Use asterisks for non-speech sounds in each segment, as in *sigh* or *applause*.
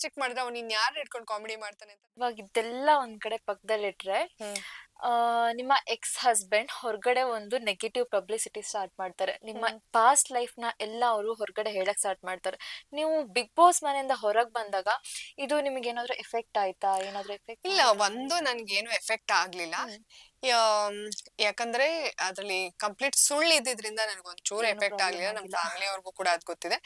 Restrict ಮಾಡಿದ್ರೆ ಅವ್ನು ಇನ್ ಯಾರು ಇಟ್ಕೊಂಡು ಕಾಮಿಡಿ ಮಾಡ್ತಾನೆ ಅಂತ? ಇವಾಗ ಇದೆಲ್ಲ ಒಂದ್ ಕಡೆ ಪಕ್ಕದಲ್ಲಿ ಇಟ್ರೆ ಆ, ನಿಮ್ಮ ಎಕ್ಸ್ ಹಸ್ಬೆಂಡ್ ಹೊರಗಡೆ ಒಂದು ನೆಗೆಟಿವ್ ಪಬ್ಲಿಸಿಟಿ ಸ್ಟಾರ್ಟ್ ಮಾಡ್ತಾರೆ. ನಿಮ್ಮ ಪಾಸ್ಟ್ ಲೈಫ್ನ ಎಲ್ಲ ಅವರು ಹೊರಗಡೆ ಹೇಳಕ್ ಸ್ಟಾರ್ಟ್ ಮಾಡ್ತಾರೆ. ನೀವು ಬಿಗ್ ಬಾಸ್ ಮನೆಯಿಂದ ಹೊರಗ್ ಬಂದಾಗ ಇದು ನಿಮಗೆ ಏನಾದ್ರು ಎಫೆಕ್ಟ್ ಆಯ್ತಾ? ಏನಾದ್ರು ಎಫೆಕ್ಟ್ ಇಲ್ಲ ಒಂದು ನನ್ಗೇನು ಎಫೆಕ್ಟ್ ಆಗ್ಲಿಲ್ಲ. ಯಾಕಂದ್ರೆ ಅದ್ರಲ್ಲಿ ಕಂಪ್ಲೀಟ್ ಸುಳ್ಳು ಇದ್ದಿದ್ರಿಂದ ನನಗೊಂದ್ ಚೂರು ಎಫೆಕ್ಟ್ ಆಗಲಿಲ್ಲ. ನಮ್. ಫ್ಯಾಮಿಲಿ ಅವ್ರಿಗೂ ಕೂಡ ಅದ್ ಗೊತ್ತಿದೆ.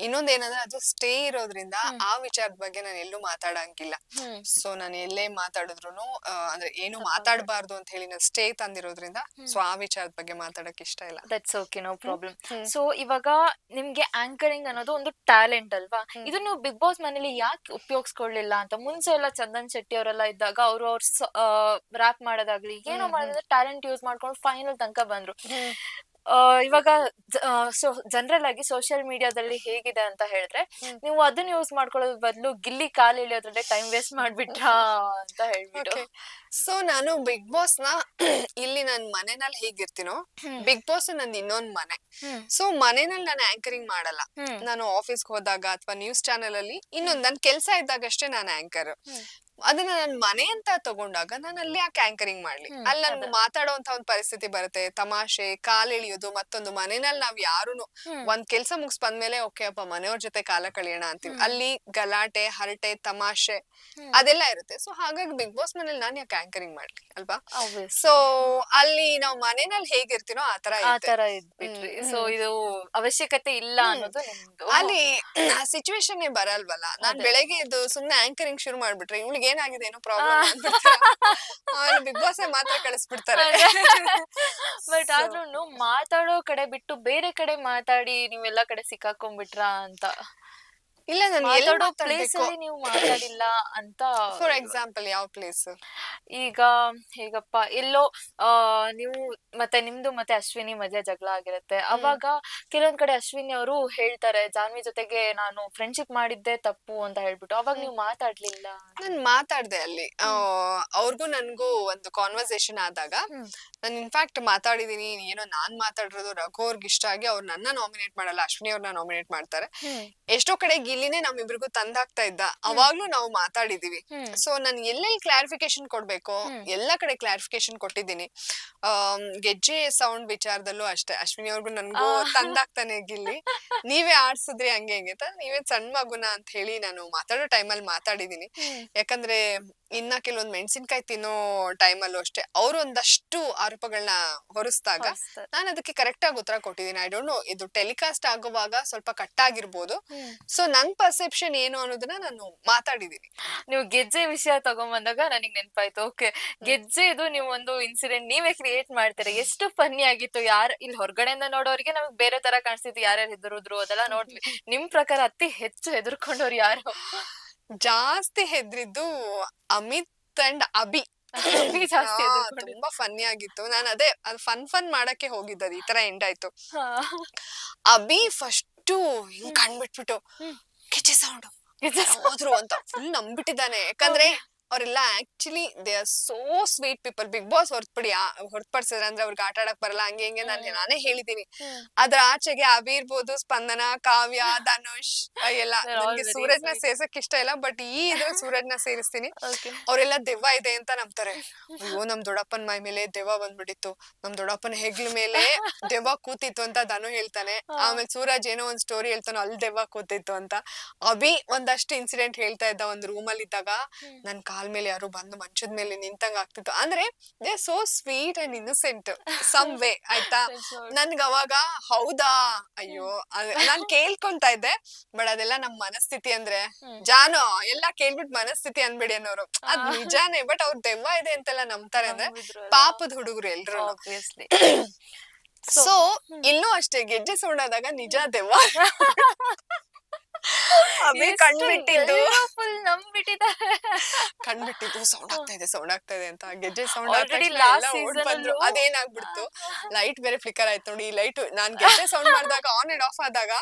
ಇನ್ನೊಂದ್ ಏನಂದ್ರೆ ಅದು ಸ್ಟೇ ಇರೋದ್ರಿಂದ ಆ ವಿಚಾರದ ಬಗ್ಗೆ ನಾನು ಎಲ್ಲೂ ಮಾತಾಡಂಗಿಲ್ಲ. ಸೊ ನಾನು ಎಲ್ಲೇ ಮಾತಾಡಿದ್ರು ಅಂದ್ರೆ ಏನು. ಮಾತಾಡಬಾರ್ದು ಅಂತ ಹೇಳಿ ನಾನು ಸ್ಟೇ ತಂದಿರೋದ್ರಿಂದ ಸೊ ಆ ವಿಚಾರದ ಬಗ್ಗೆ ಮಾತಾಡಕ್ ಇಷ್ಟ ಇಲ್ಲ. That's okay no problem. So ಇವಾಗ ನಿಮ್ಗೆ ಆಂಕರಿಂಗ್ ಅನ್ನೋದು ಒಂದು ಟ್ಯಾಲೆಂಟ್ ಅಲ್ವಾ? ಇದನ್ನು ಬಿಗ್ ಬಾಸ್ ಮನೇಲಿ ಯಾಕೆ ಉಪಯೋಗಿಸ್ಕೊಳ್ಳಿಲ್ಲ ಅಂತ? ಮುಂಚೆ ಎಲ್ಲ ಚಂದನ್ ಶೆಟ್ಟಿ ಅವರೆಲ್ಲ ಇದ್ದಾಗ ಅವರು ಅವ್ರ ರ್ಯಾಪ್ ಮಾಡೋದಾಗ್ಲಿ ಏನೋ ಹ್ಮ್. ಮಾಡಿದ್ರೆ ಟ್ಯಾಲೆಂಟ್ ಯೂಸ್ ಮಾಡ್ಕೊಂಡು ಫೈನಲ್ ತನಕ ಬಂದ್ರು ಆ, ಇವಾಗ ಜನರಲ್ ಆಗಿ ಸೋಷಿಯಲ್ ಮೀಡಿಯಾದಲ್ಲಿ ಹೇಗಿದೆ ಅಂತ ಹೇಳಿದ್ರೆ ನೀವು ಅದನ್ನ ಯೂಸ್ ಮಾಡ್ಕೊಳ್ಳೋದ್ ಬದಲು ಗಿಲ್ಲಿ ಕಾಲ್ ಇಳಿಯೋದ್ರಲ್ಲೇ ಟೈಮ್ ವೇಸ್ಟ್ ಮಾಡ್ಬಿಟ್ರಾ *laughs* ಅಂತ ಹೇಳ್ಬಿಟ್ಟು ಸೊ ನಾನು ಬಿಗ್ ಬಾಸ್ನ *clears throat* ಇಲ್ಲಿ ನನ್ ಮನೆನಲ್ಲಿ ಹೇಗಿರ್ತೀನೋ. ಬಿಗ್ ಬಾಸ್ ನನ್ ಇನ್ನೊಂದ್ ಮನೆ. ಸೊ ಮನೆನಲ್ಲಿ ನಾನು ಆಂಕರಿಂಗ್ ಮಾಡಲ್ಲ. ನಾನು ಆಫೀಸ್ಗೆ ಹೋದಾಗ ಅಥವಾ ನ್ಯೂಸ್ ಚಾನೆಲ್ ಅಲ್ಲಿ ಇನ್ನೊಂದ್ ನನ್ ಕೆಲ್ಸ ಇದ್ದಾಗಷ್ಟೇ ನಾನು ಆಂಕರ್. ಅದನ್ನ ನನ್ ಮನೆ ಅಂತ ತಗೊಂಡಾಗ ನಾನು ಅಲ್ಲಿ ಯಾಕೆ ಆಂಕರಿಂಗ್ ಮಾಡ್ಲಿ. ಅಲ್ಲಿ ನನ್ ಮಾತಾಡುವಂತ ಒಂದ್ ಪರಿಸ್ಥಿತಿ ಬರುತ್ತೆ. ತಮಾಷೆ ಕಾಲ್ ಎಳಿಯೋದು ಮತ್ತೊಂದು ಮನೆಯಲ್ಲಿ ನಾವ್ ಯಾರುನು. ಒಂದ್ ಕೆಲ್ಸ ಮುಗಿಸ್ ಬಂದ್ಮೇಲೆ ಓಕೆ ಅಪ್ಪ ಮನೆಯವ್ರ ಜೊತೆ ಕಾಲ ಕಳಿಯೋಣ ಅಂತೀವಿ. ಅಲ್ಲಿ ಗಲಾಟೆ ಹರಟೆ ತಮಾಷೆ. ಅದೆಲ್ಲ ಇರುತ್ತೆ. ಸೊ ಹಾಗಾಗಿ ಬಿಗ್ ಬಾಸ್ ಮನೇಲಿ ನಾನು ಯಾಕೆ ಆಂಕರಿಂಗ್ ಮಾಡ್ಲಿ ಅಲ್ವಾ. ಸೊ ಅಲ್ಲಿ ನಾವ್ ಮನೆಯಲ್ಲಿ ಹೇಗಿರ್ತೀನೋ ಆ ತರ ಇದ್ಬಿಟ್ರಿ ಸೊ ಇದು ಅವಶ್ಯಕತೆ ಇಲ್ಲ ಅನ್ನೋದು ಅಲ್ಲಿ ಸಿಚುವೇಶನ್ ಬರಲ್ವಲ್ಲ. ನಾನ್. ಬೆಳಗ್ಗೆ ಇದು ಸುಮ್ನೆ ಆಂಕರಿಂಗ್ ಶುರು ಮಾಡ್ಬಿಟ್ರೆ ಇವ್ಳಿಗೆ ಏನಾಗಿದೆ? ಏನೋ ಪ್ರಾಬ್ಲಮ್ ಬಿಗ್ ಬಾಸ್ ಮಾತ್ರ ಕಳಿಸ್ಬಿಡ್ತಾರೆ. ಬಟ್ *laughs* ಆದ್ರೂ ಮಾತಾಡೋ ಕಡೆ ಬಿಟ್ಟು ಬೇರೆ ಕಡೆ ಮಾತಾಡಿ ನೀವೆಲ್ಲಾ ಕಡೆ ಸಿಕ್ಕಾಕೊಂಡ್ಬಿಟ್ರಾ ಅಂತ. ಇಲ್ಲ ನಾನು ಎಲ್ಲಿ ಮಾತಾಡೋ ಪ್ಲೇಸ್ ಮಾತಾಡ್ಬೇಕು? ಅಲ್ಲಿ ನೀವು ಮಾತಾಡಿಲ್ಲ ಅಂತ ಫಾರ್ ಎಕ್ಸಾಂಪಲ್ ಯಾವ ಪ್ಲೇಸ್? ಈಗ ಹೇಗಪ್ಪ ಎಲ್ಲೋ ಆ ನೀವು ಮತ್ತೆ ನಿಮ್ದು ಮತ್ತೆ ಅಶ್ವಿನಿ ಮಧ್ಯೆ ಜಗಳ ಆಗಿರುತ್ತೆ. ಅವಾಗ ಕೆಲವೊಂದ್ ಕಡೆ ಅಶ್ವಿನಿ ಅವರು ಹೇಳ್ತಾರೆ ಜಾನ್ವಿ ಜೊತೆಗೆ ನಾನು ಫ್ರೆಂಡ್ಶಿಪ್ ಮಾಡಿದ್ದೆ ತಪ್ಪು ಅಂತ ಹೇಳ್ಬಿಟ್ಟು. ಅವಾಗ ನೀವು ಮಾತಾಡ್ಲಿಲ್ಲ? ನಾನು ಮಾತಾಡ್ದೆ ಅಲ್ಲಿ. ಆ, ಅವ್ರಿಗೂ ನನ್ಗೂ ಒಂದು ಕಾನ್ವರ್ಸೇಷನ್ ಆದಾಗ ಹ್ಮ್. ನಾನು ಇನ್ಫ್ಯಾಕ್ಟ್ ಮಾತಾಡಿದೀನಿ ಏನೋ ನಾನ್ ಮಾತಾಡಿರೋದು ರಘು ಅವ್ರಿಗೆ ಇಷ್ಟ ಆಗಿ ಅವ್ರು ನನ್ನ ನಾಮಿನೇಟ್ ಮಾಡಲ್ಲ ಅಶ್ವಿನಿ ಅವ್ರನ್ನ ನಾಮಿನೇಟ್ ಮಾಡ್ತಾರೆ. ಎಷ್ಟೋ ಕಡೆ ಗಿಲ್ಲಿನೇ ನಮ್ಮಿಬ್ರಿಗೂ ತಂದಾಗ್ತಾ ಇದ್ದ. ಅವಾಗ್ಲೂ ನಾವು ಮಾತಾಡಿದೀವಿ. ಸೊ ನಾನು ಎಲ್ಲೆಲ್ಲಿ ಕ್ಲಾರಿಫಿಕೇಶನ್ ಕೊಡ್ಬೇಕು ಎಲ್ಲಾ ಕಡೆ ಕ್ಲಾರಿಫಿಕೇಶನ್ ಕೊಟ್ಟಿದ್ದೀನಿ. ಗೆಜ್ಜೆ ಸೌಂಡ್ ವಿಚಾರದಲ್ಲೂ ಅಷ್ಟೇ. ಅಶ್ವಿನಿ ಅವ್ರಿಗೂ ನನ್ಗೂ. ತಂದಾಗ್ತಾನೆ ಗಿಲ್ಲಿ. *laughs* ನೀವೇ ಆಡ್ಸಿದ್ರಿ ಹಂಗೆ ಹಂಗೆ ನೀವೇ ಸಣ್ಣ ಮಗುನ ಅಂತ ಹೇಳಿ ನಾನು ಮಾತಾಡೋ ಟೈಮಲ್ಲಿ ಮಾತಾಡಿದೀನಿ. ಯಾಕಂದ್ರೆ ಇನ್ನ ಕೆಲವೊಂದ್ ಮೆಣಸಿನ್ಕಾಯಿ ತಿನ್ನೋ ಟೈಮಲ್ಲೂ ಅಷ್ಟೇ ಅವ್ರು ಒಂದಷ್ಟು ಆರೋಪಗಳನ್ನ ಹೊರಿಸಿದಾಗ ಹೊರಿಸ್ತಾರೆ. ನಾನು ಅದಕ್ಕೆ ಕರೆಕ್ಟ್ ಆಗಿ ಉತ್ತರ ಕೊಟ್ಟಿದ್ದೀನಿ ಐ ಡೋಂಟ್ ನೋ ಇದು ಟೆಲಿಕಾಸ್ಟ್ ಆಗುವಾಗ ಸ್ವಲ್ಪ ಕಟ್ ಆಗಿರ್ಬೋದು. ಸೊ ನನ್ ಪರ್ಸೆಪ್ಷನ್ ಏನು ಅನ್ನೋದನ್ನ ನಾನು ಮಾತಾಡಿದೀನಿ. ನೀವು ಗೆಜ್ಜೆ ವಿಷಯ ತಗೊಂಬಂದಾಗ ನನಗೆ ನೆನಪಾಯ್ತು. ಓಕೆ ಗೆಜ್ಜೆ ಇದು ನೀವು ಒಂದು ಇನ್ಸಿಡೆಂಟ್ ನೀವೇ ಕ್ರಿಯೇಟ್ ಮಾಡ್ತೀರಾ? ಎಷ್ಟು ಫನ್ನಿ ಆಗಿತ್ತು? ಯಾರ ಇಲ್ಲಿ ಹೊರಗಡೆಯಿಂದ ನೋಡೋರಿಗೆ ನಮಗೆ ಬೇರೆ ತರ ಕಾಣಿಸ್ತಿತ್ತು. ಯಾರ್ಯಾರು ಹೆದರಿದ್ರು ಅದೆಲ್ಲ ನೋಡ್ವಿ ನಿಮ್ ಪ್ರಕಾರ ಅತಿ ಹೆಚ್ಚು ಹೆದರ್ಕೊಂಡವ್ರು ಯಾರು? ಜಾಸ್ತಿ ಹೆದ್ರಿದ್ದು ಅಮಿತ್ ಅಂಡ್ ಅಭಿ. ಅಭಿ *coughs* ಜಾಸ್ತಿ ಆ, ಹೆದ್ರುಕೊಂಡಿದ್ದು. ತುಂಬಾ ಫನ್ನಿ ಆಗಿತ್ತು. ನಾನು ಅದೇ ಅದು ಫನ್ ಫನ್ ಮಾಡಕ್ಕೆ ಹೋಗಿದ್ದದು ಈ ತರ ಎಂಡ್ ಆಯ್ತು. ಹಾ. ಅಭಿ ಫಸ್ಟ್ ಹಿಂಗ್ ಕಂಡ್ಬಿಟ್ಬಿಟ್ಟು. ಕಿಚ್ಚೆ ಸೌಂಡ್ ಹೋದ್ರು ಅಂತ ಫುಲ್ ನಂಬಿಟ್ಟಿದ್ದಾನೆ. ಯಾಕಂದ್ರೆ ಅವರೆಲ್ಲ actually they are so sweet people Bigg Boss ಹೊರತುಪಡಿ ಹೊರತುಪಡಿಸಿದ್ರೆ ಅಂದ್ರೆ ಅವ್ರಿಗೆ ಆಟ ಆಡಕ್ ಬರಲ್ಲ ಹಂಗೆ ಹಿಂಗೆ ನಾನು. ನಾನೇ ಹೇಳಿದೀನಿ. ಅದ್ರ ಆಚೆಗೆ ಅಭಿ ಇರ್ಬೋದು ಸ್ಪಂದನ ಕಾವ್ಯ *laughs* ಧನುಷ್ ಎಲ್ಲ. ನನಗೆ ಸೂರಜ್ನ ಸೇರ್ಸಕ್ ಇಷ್ಟ ಇಲ್ಲ ಬಟ್ ಈ ಇದ್ರ ಸೂರಜ್ನ ಸೇರಿಸ್ತೀನಿ. *laughs* ಅವರೆಲ್ಲ ದೆವ್ವ ಇದೆ ಅಂತ ನಂಬ್ತಾರೆ. *laughs* ಅಯ್ಯೋ ನಮ್ ದೊಡ್ಡಪ್ಪನ ಮೈ ಮೇಲೆ ದೆವ್ವ ಬಂದ್ಬಿಟ್ಟಿತ್ತು. ನಮ್ ದೊಡ್ಡಪ್ಪನ ಹೆಗ್ಲ ಮೇಲೆ ದೆವ್ವ ಕೂತಿತ್ತು ಅಂತ ಧನು ಹೇಳ್ತಾನೆ. ಆಮೇಲೆ ಸೂರಜ್ ಏನೋ ಒಂದ್ ಸ್ಟೋರಿ ಹೇಳ್ತಾನೋ ಅಲ್ಲಿ ದೆವ್ವ ಕೂತಿತ್ತು ಅಂತ. ಅಭಿ ಒಂದಷ್ಟು ಇನ್ಸಿಡೆಂಟ್ ಹೇಳ್ತಾ ಇದ್ದ ಒಂದ್ ರೂಮ್ ಅಲ್ಲಿ ಇದ್ದಾಗ. ನನ್ ಕಾಲ್ ಮೇಲೆ ಯಾರು ಬಂದು ಮಂಚದ ಮೇಲೆ ನಿಂತಂಗ ಆಗ್ತಿತ್ತು. ಅಂದ್ರೆ they so sweet and innocent some way ಆಯ್ತಾ? *laughs* ನನ್ಗ ಅವಾಗ ಹೌದಾ? ಅಯ್ಯೋ ನಾನ್ ಕೇಳ್ಕೊಂತ ಇದ್ದೆ ಬಟ್ ಅದೆಲ್ಲ ನಮ್ ಮನಸ್ಥಿತಿ ಅಂದ್ರೆ. ಜಾನು ಎಲ್ಲ ಕೇಳ್ಬಿಟ್ ಮನಸ್ಥಿತಿ ಅನ್ಬೇಡಿ ಅನ್ನೋರು. ಅದ್ ನಿಜಾನೆ ಬಟ್ ಅವ್ರ ದೆವ್ವ ಇದೆ ಅಂತೆಲ್ಲ ನಂಬ್ತಾರೆ ಅಂದ್ರೆ ಪಾಪದ ಹುಡುಗರು ಎಲ್ರು. ಸೊ ಇಲ್ಲೂ ಅಷ್ಟೇ ಗೆಜ್ಜೆ ಸೌಂಡ್ ಆದಾಗ ನಿಜ ದೆವ್ವ. *laughs* ಅಭಿ ಕಣ್ಬಿಟ್ಟಿದ್ದು. ಫುಲ್ ನಂಬಿಟ್ಟಿದ್ದಾರೆ. ಕಣ್ಬಿಟ್ಟಿದ್ದು ಸೌಂಡ್ ಆಗ್ತಾ ಇದೆ ಸೌಂಡ್ ಆಗ್ತಾ ಇದೆ ಅಂತ ಗೆಜ್ಜೆ ಸೌಂಡ್ last season ಬಂದ್ರು. ಅದೇನಾಗ್ಬಿಡ್ತು? ಲೈಟ್ ಬೇರೆ ಫ್ಲಿಕರ್ ಆಯ್ತು ನೋಡಿ ಈ ಲೈಟ್ ನಾನ್ ಗೆಜ್ಜೆ ಸೌಂಡ್ ಮಾಡಿದಾಗ ಆನ್ ಅಂಡ್ ಆಫ್ ಆದಾಗ